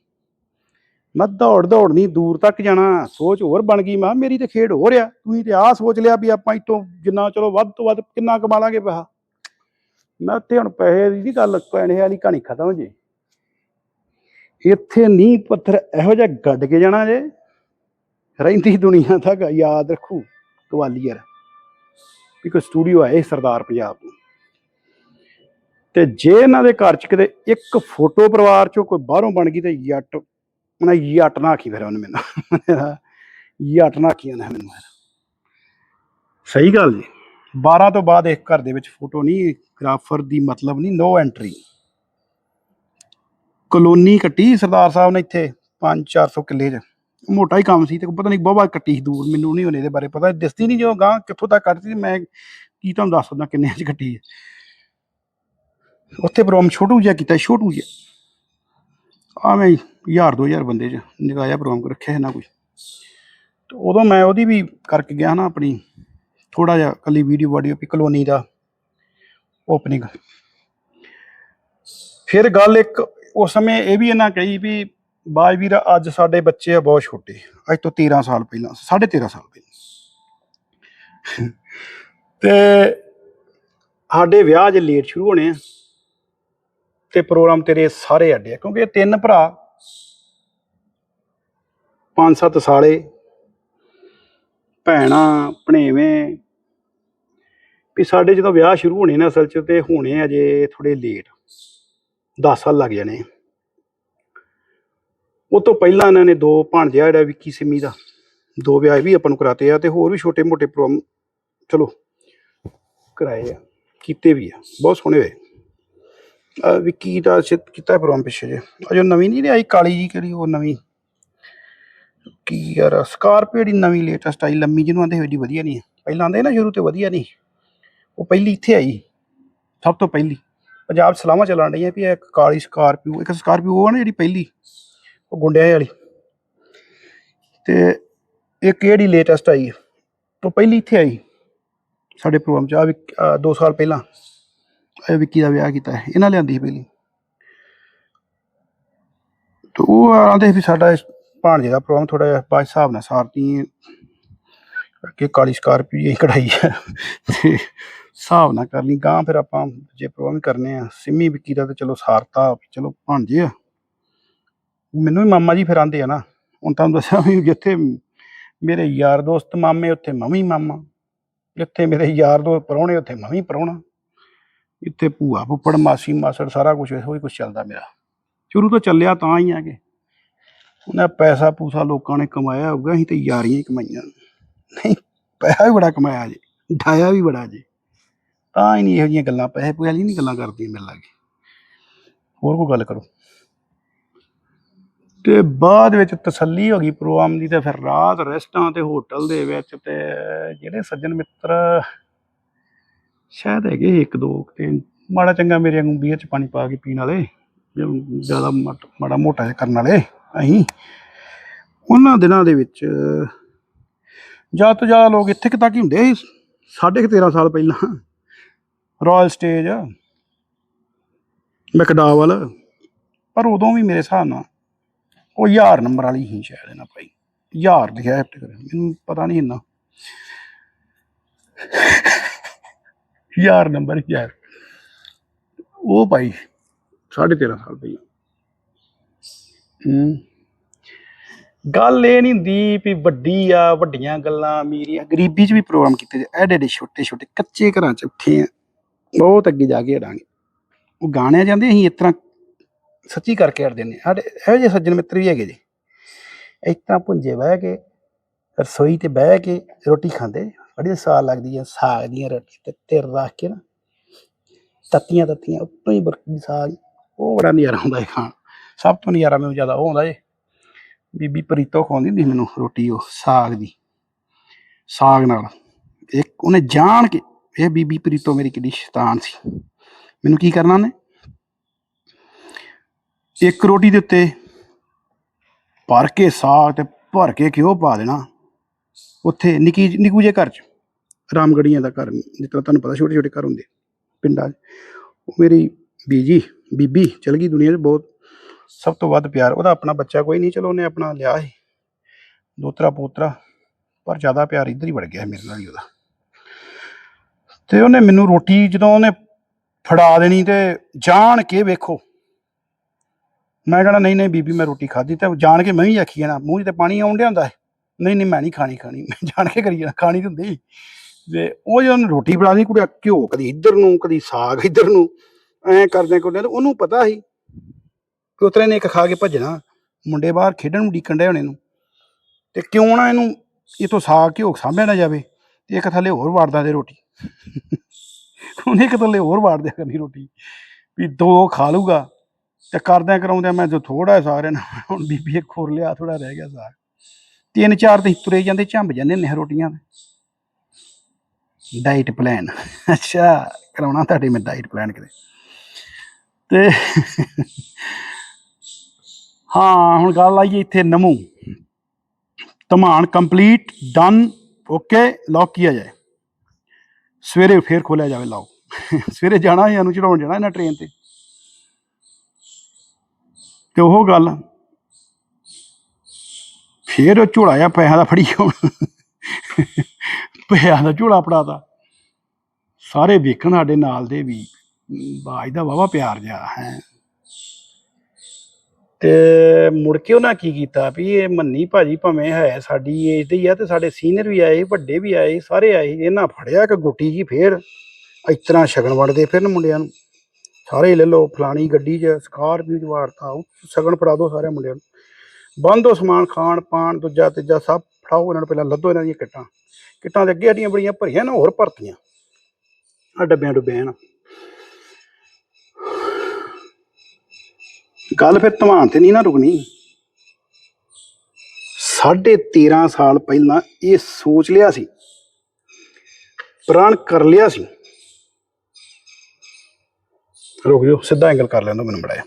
ਮੈਂ ਦੌੜ ਦੌੜ ਨਹੀਂ ਦੂਰ ਤੱਕ ਜਾਣਾ। ਸੋਚ ਹੋਰ ਬਣ ਗਈ। ਮੈਂ ਕਿਹਾ ਮੇਰੀ ਤੇ ਖੇਡ ਹੋ ਰਿਹਾ। ਤੁਸੀਂ ਤੇ ਆਹ ਸੋਚ ਲਿਆ ਵੀ ਆਪਾਂ ਇਤੋਂ ਜਿੰਨਾ ਚਲੋ ਵੱਧ ਤੋਂ ਵੱਧ ਕਿੰਨਾ ਕਮਾ ਲਾਂਗੇ ਪੈਸਾ। ਮੈਂ ਤੇ ਹੁਣ ਪੈਸੇ ਦੀ ਨੀ ਗੱਲ, ਪੈਣੇ ਵਾਲੀ ਕਹਾਣੀ ਖਤਮ ਜੇ। ਇੱਥੇ ਨੀਂਹ ਪੱਥਰ ਇਹੋ ਜਿਹਾ ਗੱਡ ਕੇ ਜਾਣਾ ਜੇ। ਰਹਿੰਦੀ ਦੁਨੀਆ ਤੱਕ ਯਾਦ ਰੱਖੂ, ਗਵਾਲੀਅਰ। ਵੀ ਕੋਈ ਸਟੂਡੀਓ ਹੈ ਸਰਦਾਰ ਪੰਜਾਬ ਨੂੰ ਤੇ ਜੇ ਇਹਨਾਂ ਦੇ ਘਰ ਚ ਕਿਤੇ ਇੱਕ ਫੋਟੋ ਪਰਿਵਾਰ ਚੋਂ ਕੋਈ ਬਾਹਰੋਂ ਬਣ ਗਈ ਤੇ ਯੱਟ ਉਹਨਾਂ ਜੱਟ ਨਾ ਆਖੀ ਫਿਰ ਉਹਨੇ ਮੈਨੂੰ। ਜੱਟ ਨਾ ਆਖੀ ਉਹਨੇ ਮੈਨੂੰ। ਸਹੀ ਗੱਲ ਜੀ। 12 ਤੋਂ ਬਾਅਦ ਇੱਕ ਘਰ ਦੇ ਵਿੱਚ ਫੋਟੋ ਨਹੀਂ ਗ੍ਰਾਫਰ ਦੀ ਮਤਲਬ ਨਹੀਂ ਨੋ ਐਂਟਰੀ ਕਲੋਨੀ ਕੱਟੀ ਸਰਦਾਰ ਸਾਹਿਬ ਨੇ ਇੱਥੇ 5-400 ਕਿੱਲੇ 'ਚ। ਮੋਟਾ ਹੀ ਕੰਮ ਸੀ ਤੇ ਪਤਾ ਨਹੀਂ ਬਹੁਤ ਕੱਟੀ ਸੀ ਦੂਰ, ਮੈਨੂੰ ਨਹੀਂ ਉਹਨੇ ਇਹਦੇ ਬਾਰੇ ਪਤਾ। ਦਿਸਦੀ ਨਹੀਂ ਜਦੋਂ ਗਾਂ ਕਿੱਥੋਂ ਤੱਕ ਕੱਟਦੀ ਮੈਂ ਕੀ ਤੁਹਾਨੂੰ ਦੱਸ ਸਕਦਾ ਕਿੰਨੇ 'ਚ ਕੱਟੀ ਹੈ। ਉੱਥੇ ਪ੍ਰੋਗਰਾਮ ਛੋਟੂ ਜਿਹਾ ਕੀਤਾ, ਛੋਟੂ ਜਿਹਾ। ਆਵੇਂ ਹਜ਼ਾਰ, ਦੋ ਹਜ਼ਾਰ ਬੰਦੇ 'ਚ ਨਿਕਾਇਆ ਪ੍ਰੋਗਰਾਮ, ਰੱਖਿਆ ਹੈ ਨਾ ਕੁਝ ਤੇ ਉਦੋਂ ਮੈਂ ਉਹਦੀ ਵੀ ਕਰਕੇ ਗਿਆ ਨਾ ਆਪਣੀ ਥੋੜਾ ਜਿਹਾ ਕੱਲੀ ਵੀਡੀਓ ਵਾਡੀਓ ਵੀ ਕਲੋਨੀ ਦਾ ਓਪਨਿੰਗ ਫਿਰ ਗੱਲ ਇੱਕ, ਉਸ ਸਮੇਂ ਇਹ ਵੀ ਇਹਨਾਂ ਕਹੀ ਵੀ ਬਾਜ ਵੀਰ ਅੱਜ ਸਾਡੇ ਬੱਚੇ ਆ ਬਹੁਤ ਛੋਟੇ, ਅੱਜ ਤੋਂ 13 ਸਾਲ ਪਹਿਲਾਂ 13.5 ਸਾਲ ਪਹਿਲਾਂ। ਤੇ ਸਾਡੇ ਵਿਆਹ ਜੇ ਲੇਟ ਸ਼ੁਰੂ ਹੋਣੇ ਆ, ਤੇ ਪ੍ਰੋਗਰਾਮ ਤੇਰੇ ਸਾਰੇ ਅੱਡੇ ਆ, ਕਿਉਂਕਿ ਇਹ ਤਿੰਨ ਭਰਾ, ਪੰਜ ਸੱਤ ਸਾਲੇ ਭੈਣਾਂ, ਭਣੇਵੇਂ। ਵੀ ਸਾਡੇ ਜਦੋਂ ਵਿਆਹ ਸ਼ੁਰੂ ਹੋਣੇ ਨੇ ਅਸਲ 'ਚ ਤੇ ਹੋਣੇ ਅਜੇ ਥੋੜੇ ਲੇਟ 10 ਸਾਲ ਲੱਗ ਜਾਣੇ। ਉਹ ਤੋਂ ਪਹਿਲਾਂ ਇਹਨਾਂ ਨੇ ਦੋ ਭਾਣਜਾ ਜਿਹੜਾ ਵਿੱਕੀ ਸਿੰਮੀ ਦਾ, ਦੋ ਵਿਆਹ ਵੀ ਆਪਾਂ ਨੂੰ ਕਰਾਤੇ ਆ ਤੇ ਹੋਰ ਵੀ ਛੋਟੇ ਮੋਟੇ ਪ੍ਰੋਗਰਾਮ ਚਲੋ, ਕਰਾਏ ਆ, ਕੀਤੇ ਵੀ ਆ, ਬਹੁਤ ਸੋਹਣੇ ਹੋਏ। ਅਹ ਵਿੱਕੀ ਦਾ ਸ਼ਿਤ ਕੀਤਾ ਪ੍ਰੋਗਰਾਮ ਪਿੱਛੇ ਜੇ ਅਜੇ ਨਵੀਂ ਨਹੀਂ ਆਈ ਕਾਲੀ ਜੀ ਕਰੀ ਉਹ ਨਵੀਂ? ਕੀ ਯਾਰ ਸਕਾਰਪੀਓ ਦੀ ਨਵੀਂ ਲੇਟੈਸਟ ਆਈ ਲੰਮੀ ਜਿਹਨੂੰ ਆਂਦੇ ਏਡੀ ਵਧੀਆ ਨਹੀਂ ਹੈ ਪਹਿਲਾਂ ਆਂਦੇ ਨਾ ਸ਼ੁਰੂ ਤੇ ਵਧੀਆ ਨਹੀਂ ਉਹ ਪਹਿਲੀ ਇੱਥੇ ਆਈ ਸਭ ਤੋਂ ਪਹਿਲੀ। ਪੰਜਾਬ 'ਚ ਸਲਾਮਾਂ ਚੱਲਣ ਰਹੀਆਂ ਵੀ ਇਹ ਇੱਕ ਕਾਲੀ ਸਕਾਰਪੀਓ ਇੱਕ ਸਕਾਰਪੀਓ ਉਹ ਆ ਨਾ ਜਿਹੜੀ ਪਹਿਲੀ ਉਹ ਗੁੰਡਿਆਂ ਵਾਲੀ। ਤੇ ਇੱਕ ਜਿਹੜੀ ਲੇਟੈਸਟ ਆਈ? ਹੈ, ਉਹ ਪਹਿਲੀ ਇੱਥੇ ਆਈ ਸਾਡੇ ਪ੍ਰੋਗਰਾਮ 'ਚ ਆ 2 ਸਾਲ ਪਹਿਲਾਂ। ਇਹ ਵਿੱਕੀ ਦਾ ਵਿਆਹ ਕੀਤਾ ਹੈ ਇਹਨਾਂ ਲਿਆਂਦੀ ਸੀ ਪਹਿਲੀ। ਤੇ ਉਹ ਆਂਦੇ ਵੀ ਸਾਡਾ ਇਸ ਭਾਣਜੇ ਦਾ ਪ੍ਰੋਗਰਾਮ ਥੋੜਾ ਜਿਹਾ ਬਾਅਦ ਹਿਸਾਬ ਨਾਲ ਸਾਰਤੀ ਅੱਗੇ ਕਾਲੀ ਸਕਾਰਪੀਓ ਹੀ ਕਢਾਈ ਹੈ। ਤੇ ਹਿਸਾਬ ਨਾਲ ਕਰ ਲਈ ਗਾਂ ਫਿਰ ਆਪਾਂ ਜੇ ਪ੍ਰੋਗਰਾਮ ਕਰਨੇ ਆ, ਸਿੰਮੀ ਵਿੱਕੀ ਦਾ ਤਾਂ ਚਲੋ ਸਾਰਤਾ, ਚਲੋ ਭਾਣਜੇ ਆ। ਮੈਨੂੰ ਵੀ ਮਾਮਾ ਜੀ ਫਿਰ ਆਂਦੇ ਆ ਨਾ, ਹੁਣ ਤੁਹਾਨੂੰ ਦੱਸਿਆ ਵੀ ਜਿੱਥੇ ਮੇਰੇ ਯਾਰ ਦੋਸਤ ਮਾਮੇ, ਉੱਥੇ ਮੈਂ ਮਾਮਾ। ਜਿੱਥੇ ਮੇਰੇ ਯਾਰ ਦੋਸਤ ਪਰੌਣੇ, ਉੱਥੇ ਮੈਂ ਵੀ ਪਰੌਣਾ। ਇੱਥੇ ਭੂਆ, ਫੁੱਫੜ, ਮਾਸੀ, ਮਾਸੜ ਸਾਰਾ ਕੁਝ ਇਹੋ ਹੀ ਕੁਝ ਚੱਲਦਾ ਮੇਰਾ। ਸ਼ੁਰੂ ਤੋਂ ਚੱਲਿਆ ਤਾਂ ਹੀ ਆ ਕਿ ਉਹਨਾਂ ਪੈਸਾ ਪੂਸਾ ਲੋਕਾਂ ਨੇ ਕਮਾਇਆ ਹੋਊਗਾ, ਅਸੀਂ ਤੇ ਯਾਰੀਆਂ ਹੀ ਕਮਾਈਆਂ। ਨਹੀਂ, ਪੈਸਾ ਵੀ ਬੜਾ ਕਮਾਇਆ ਜੀ ਢਾਇਆ ਵੀ ਬੜਾ ਜੀ। ਤਾਂ ਹੀ ਨਹੀਂ ਇਹੋ ਜਿਹੀਆਂ ਗੱਲਾਂ, ਪੈਸੇ ਪੂਸੇ ਵਾਲੀ ਨਹੀਂ ਗੱਲਾਂ ਕਰਦੀਆਂ ਮੇਰੇ ਲਾਗੇ। ਹੋਰ ਕੋਈ ਗੱਲ ਕਰੋ। ਤੇ ਬਾਅਦ ਵਿੱਚ ਤਸੱਲੀ ਹੋ ਗਈ ਪ੍ਰੋਗਰਾਮ ਦੀ ਤੇ ਫਿਰ ਰਾਤ ਰੈਸਟਾਂ ਤੇ ਹੋਟਲ ਦੇ ਵਿੱਚ ਤੇ ਜਿਹੜੇ ਸੱਜਣ ਮਿੱਤਰ ਸ਼ਾਇਦ ਹੈਗੇ ਸੀ ਇੱਕ ਦੋ ਤੇ ਮਾੜਾ ਚੰਗਾ ਮੇਰੇ ਵਾਂਗੂ ਬੀਅਰ ਚ ਪਾਣੀ ਪਾ ਕੇ ਪੀਣ ਵਾਲੇ ਜ਼ਿਆਦਾ ਮਾੜਾ ਮੋਟਾ ਜਿਹਾ ਕਰਨ ਵਾਲੇ। ਅਸੀਂ। ਉਹਨਾਂ ਦਿਨਾਂ ਦੇ ਵਿੱਚ ਜ਼ਿਆਦਾ ਤੋਂ ਜ਼ਿਆਦਾ ਲੋਕ ਇੱਥੇ ਕੁ ਤੱਕ ਹੀ ਹੁੰਦੇ ਸੀ? ਸਾਢੇ ਕੁ 13 ਸਾਲ ਪਹਿਲਾਂ ਰਾਇਲ ਸਟੇਜ ਮੈਕਡਾਵਲ ਪਰ ਉਦੋਂ ਵੀ ਮੇਰੇ ਹਿਸਾਬ ਨਾਲ, ਉਹ ਹਜ਼ਾਰ ਨੰਬਰ ਵਾਲੀ ਹੀ ਸ਼ਾਇਦ ਨਾ ਭਾਈ। ਹਜ਼ਾਰ ਲਿਖਿਆ ਹੈ ਟਿਕਟ ਮੈਨੂੰ ਪਤਾ ਨਹੀਂ ਇੰਨਾ। ਹਜ਼ਾਰ ਨੰਬਰ ਯਾਰ ਉਹ ਭਾਈ 13.5 ਸਾਲ ਪਹਿਲਾਂ। ਗੱਲ ਇਹ ਨਹੀਂ ਹੁੰਦੀ ਵੀ ਵੱਡੀ ਆ, ਵੱਡੀਆਂ ਗੱਲਾਂ ਅਮੀਰੀਆਂ ਗਰੀਬੀ 'ਚ ਵੀ ਪ੍ਰੋਗਰਾਮ ਕੀਤੇ ਜੇ, ਐਡੇ ਐਡੇ ਛੋਟੇ ਛੋਟੇ ਕੱਚੇ ਘਰਾਂ 'ਚ ਉੱਠੇ ਆ। ਬਹੁਤ ਅੱਗੇ ਜਾ ਕੇ ਹਟਾਂਗੇ। ਉਹ ਗਾਣਿਆਂ ਜਾਂਦੇ ਅਸੀਂ ਇਸ ਤਰ੍ਹਾਂ ਸੱਚੀ ਕਰਕੇ ਹਟ ਦਿੰਦੇ ਹਾਂ। ਸਾਡੇ ਇਹੋ ਜਿਹੇ ਸੱਜਣ ਮਿੱਤਰ ਵੀ ਹੈਗੇ ਜੀ। ਇਸ ਤਰ੍ਹਾਂ ਭੁੰਜੇ ਬਹਿ ਕੇ, ਰਸੋਈ ਤੇ ਬਹਿ ਕੇ ਰੋਟੀ ਖਾਂਦੇ ਬੜੀ ਸਵਾਦ ਲੱਗਦੀ ਹੈ ਸਾਗ ਦੀਆਂ ਰੋਟੀ ਤੇ ਧਿਰ ਰੱਖ ਕੇ ਨਾ। ਤੱਤੀਆਂ ਤੱਤੀਆਂ ਉੱਤੋਂ ਹੀ ਬਰਕੀ ਸਾਗ, ਉਹ ਬੜਾ ਨਜ਼ਾਰਾ ਹੁੰਦਾ ਹੈ ਖਾਣ। ਸਭ ਤੋਂ ਨਜ਼ਾਰਾ ਮੈਨੂੰ ਜ਼ਿਆਦਾ ਉਹ ਆਉਂਦਾ ਏ। ਬੀਬੀ ਪ੍ਰੀਤੋ ਖਵਾਉਂਦੀ ਹੁੰਦੀ ਸੀ ਮੈਨੂੰ ਰੋਟੀ ਉਹ, ਸਾਗ ਦੀ। ਸਾਗ ਨਾਲ। ਇੱਕ ਉਹਨੇ ਜਾਣ ਕੇ, ਇਹ ਬੀਬੀ ਪ੍ਰੀਤੋ ਮੇਰੀ ਕਿੱਡੀ ਸ਼ੈਤਾਨ ਸੀ। ਮੈਨੂੰ ਕੀ ਕਰਨਾ ਉਹਨੇ? ਇੱਕ ਰੋਟੀ ਦੇ ਉੱਤੇ ਭਰ ਕੇ ਸਾਗ ਤੇ ਭਰ ਕੇ ਘਿਓ ਪਾ ਦੇਣਾ। ਉੱਥੇ ਨਿੱਕੀ ਨਿੱਕੂ ਜੇ ਘਰ 'ਚ। ਰਾਮਗੜੀਆਂ ਦਾ ਘਰ ਜਿੱਦਾਂ ਤੁਹਾਨੂੰ ਪਤਾ ਛੋਟੇ ਛੋਟੇ ਘਰ ਹੁੰਦੇ ਪਿੰਡਾਂ 'ਚ। ਉਹ ਮੇਰੀ ਬੀਜੀ, ਬੀਬੀ ਚਲ ਗਈ ਦੁਨੀਆ 'ਚ ਬਹੁਤ। ਸਭ ਤੋਂ ਵੱਧ ਪਿਆਰ, ਉਹਦਾ ਆਪਣਾ ਬੱਚਾ ਕੋਈ ਨਹੀਂ, ਚਲੋ ਉਹਨੇ ਆਪਣਾ ਲਿਆ ਸੀ। ਦੋਤਰਾ ਪੋਤਰਾ, ਪਰ ਜ਼ਿਆਦਾ ਪਿਆਰ ਇੱਧਰ ਹੀ ਵੜ ਗਿਆ ਮੇਰੇ ਨਾਲ ਹੀ ਉਹਦਾ। ਤੇ ਉਹਨੇ ਮੈਨੂੰ ਰੋਟੀ ਜਦੋਂ ਉਹਨੇ ਫੜਾ ਦੇਣੀ ਤੇ ਜਾਣ ਕੇ ਵੇਖੋ। ਮੈਂ ਕਹਣਾ, ਨਹੀਂ ਨਹੀਂ ਬੀਬੀ, ਮੈਂ ਰੋਟੀ ਖਾਧੀ ਤੇ ਜਾਣ ਕੇ ਮੈਂ ਵੀ ਆਖੀ ਜਾਣਾ, ਮੂੰਹ 'ਚ ਤੇ ਪਾਣੀ ਆਉਣ ਡਿਆ ਹੁੰਦਾ ਹੈ। ਨਹੀਂ ਨਹੀਂ, ਮੈਂ ਨਹੀਂ ਖਾਣੀ ਖਾਣੀ, ਮੈਂ ਜਾਣ ਕੇ ਕਰੀ ਜਾਣਾ, ਖਾਣੀ ਤਾਂ ਹੁੰਦੀ ਤੇ ਉਹ ਜਦੋਂ ਰੋਟੀ ਫੜਾ ਦੀ ਕੁੜਿਆ ਘਿਓ ਕਦੀ ਇੱਧਰ ਨੂੰ, ਕਦੀ ਸਾਗ ਇੱਧਰ ਨੂੰ, ਐਂ ਕਰਦੇ ਕਰਦੇ ਤੇ ਉਹਨੂੰ ਪਤਾ ਸੀ ਕਿ ਉਤਰੇ ਨੇ ਇੱਕ ਖਾ ਕੇ ਭੱਜਣਾ। ਮੁੰਡੇ ਬਾਹਰ ਖੇਡਣ ਨੂੰ ਡੀਕਣ ਡਏ ਹੋਣੇ ਨੂੰ। ਤੇ ਕਿਉਂ ਨਾ ਇਹਨੂੰ ਇਥੋਂ ਸਾਗ ਘਿਓ ਸਾਂਭਿਆ ਨਾ ਜਾਵੇ ਤੇ ਇੱਕ ਥੱਲੇ ਹੋਰ ਵਾੜਦਾ ਦੇ ਰੋਟੀ। ਉਹਨੇ ਇੱਕ ਥੱਲੇ ਹੋਰ ਵਾੜ ਦਿਆ ਕਰਨੀ ਰੋਟੀ ਵੀ ਦੋ ਖਾ ਲੂਗਾ ਤੇ ਕਰਦਿਆਂ ਕਰਾਉਂਦਿਆਂ ਮੈਂ ਜੋ ਥੋੜਾ ਸਾਰਿਆਂ ਨੂੰ, ਹੁਣ ਬੀਬੀ ਇੱਕ ਹੋਰ ਲਿਆ ਥੋੜਾ ਰਹਿ ਗਿਆ ਸਾਗ ਤਿੰਨ ਚਾਰ ਤੇ ਤੁਰੇ ਜਾਂਦੇ, ਝੰਬ ਜਾਂਦੇ ਨੇ ਰੋਟੀਆਂ ਡਾਈਟ ਪਲਾਨ ਅੱਛਾ, ਕਰਾਉਣਾ ਤੁਹਾਡੇ ਮੈਂ ਡਾਈਟ ਪਲਾਨ ਕਿਤੇ। ਤੇ ਹਾਂ, ਹੁਣ ਗੱਲ ਆਈ ਇੱਥੇ ਨਮੂ। ਧਮਾਨ ਕੰਪਲੀਟ, ਡਨ, ਓਕੇ ਲੌਕ ਕੀਤਾ ਜਾਏ। ਸਵੇਰੇ ਫੇਰ ਖੋਲਿਆ ਜਾਵੇ ਲਾਓ ਸਵੇਰੇ ਜਾਣਾ ਹੈ ਨੂੰ ਚੜਾਉਣ ਜਾਣਾ ਇਹਨਾਂ ਟ੍ਰੇਨ ਤੇ? ਤੇ ਉਹ ਗੱਲ, ਫੇਰ ਉਹ ਝੋਲਾ ਜਿਹਾ ਪੈਸਿਆਂ ਦਾ ਫੜੀ ਹੁਣ ਪੈਸਿਆਂ ਦਾ ਝੋਲਾ ਫੜਾਤਾ। ਸਾਰੇ ਵੇਖਣ ਸਾਡੇ ਨਾਲ ਦੇ ਵੀ, ਬਾਜ ਦਾ ਵਾਵਾ ਪਿਆਰ ਜਿਹਾ ਹੈ। ਤੇ ਮੁੜ ਕੇ ਉਹਨਾਂ ਕੀ ਕੀਤਾ ਵੀ ਇਹ ਮੰਨੀ ਭਾਜੀ ਭਾਵੇਂ ਹੈ ਸਾਡੀ ਏਜ ਦੇ ਹੀ ਆ ਤੇ ਸਾਡੇ ਸੀਨੀਅਰ ਵੀ ਆਏ, ਵੱਡੇ ਵੀ ਆਏ, ਸਾਰੇ ਆਏ, ਇਹਨਾਂ ਫੜਿਆ ਕਿ ਗੁੱਟੀ ਜੀ ਫੇਰ ਇਸ ਤਰ੍ਹਾਂ ਸ਼ਗਨ ਵੰਡਦੇ ਫਿਰਨ ਮੁੰਡਿਆਂ ਨੂੰ। ਸਾਰੇ ਲੈ ਲਓ, ਫਲਾਣੀ ਗੱਡੀ 'ਚ, ਸਕਾਰਪੀਓ 'ਚ ਵਾਰਤਾ ਸ਼ਗਨ ਫੜਾ ਦਿਓ ਸਾਰੇ ਮੁੰਡਿਆਂ ਨੂੰ। ਬੰਦੋ ਸਮਾਨ ਖਾਣ, ਪਾਣ, ਦੂਜਾ, ਤੀਜਾ, ਸਭ ਫੜਾਓ ਇਹਨਾਂ ਨੂੰ, ਪਹਿਲਾਂ ਲੱਦੋ ਇਹਨਾਂ ਦੀਆਂ ਕਿੱਟਾਂ। ਕਿੱਟਾਂ ਦੇ ਅੱਗੇ ਸਾਡੀਆਂ ਬੜੀਆਂ ਭਰੀਆਂ, ਨਾ ਹੋਰ ਭਰਤੀਆਂ। ਆ ਡੱਬਿਆਂ ਡੁੱਬਿਆਂ ਨਾ। ਗੱਲ ਫਿਰ ਧਮਾਨ ਤੇ ਨਹੀਂ ਨਾ ਰੁਕਣੀ। ਸਾਢੇ 13 ਸਾਲ ਪਹਿਲਾਂ ਇਹ ਸੋਚ ਲਿਆ ਸੀ। ਪ੍ਰਣ ਕਰ ਲਿਆ ਸੀ। ਰੁਕ ਜਾਓ, ਸਿੱਧਾ ਐਂਗਲ ਕਰ ਲੈਂਦਾ ਮੈਨੂੰ ਬੜਾਇਆ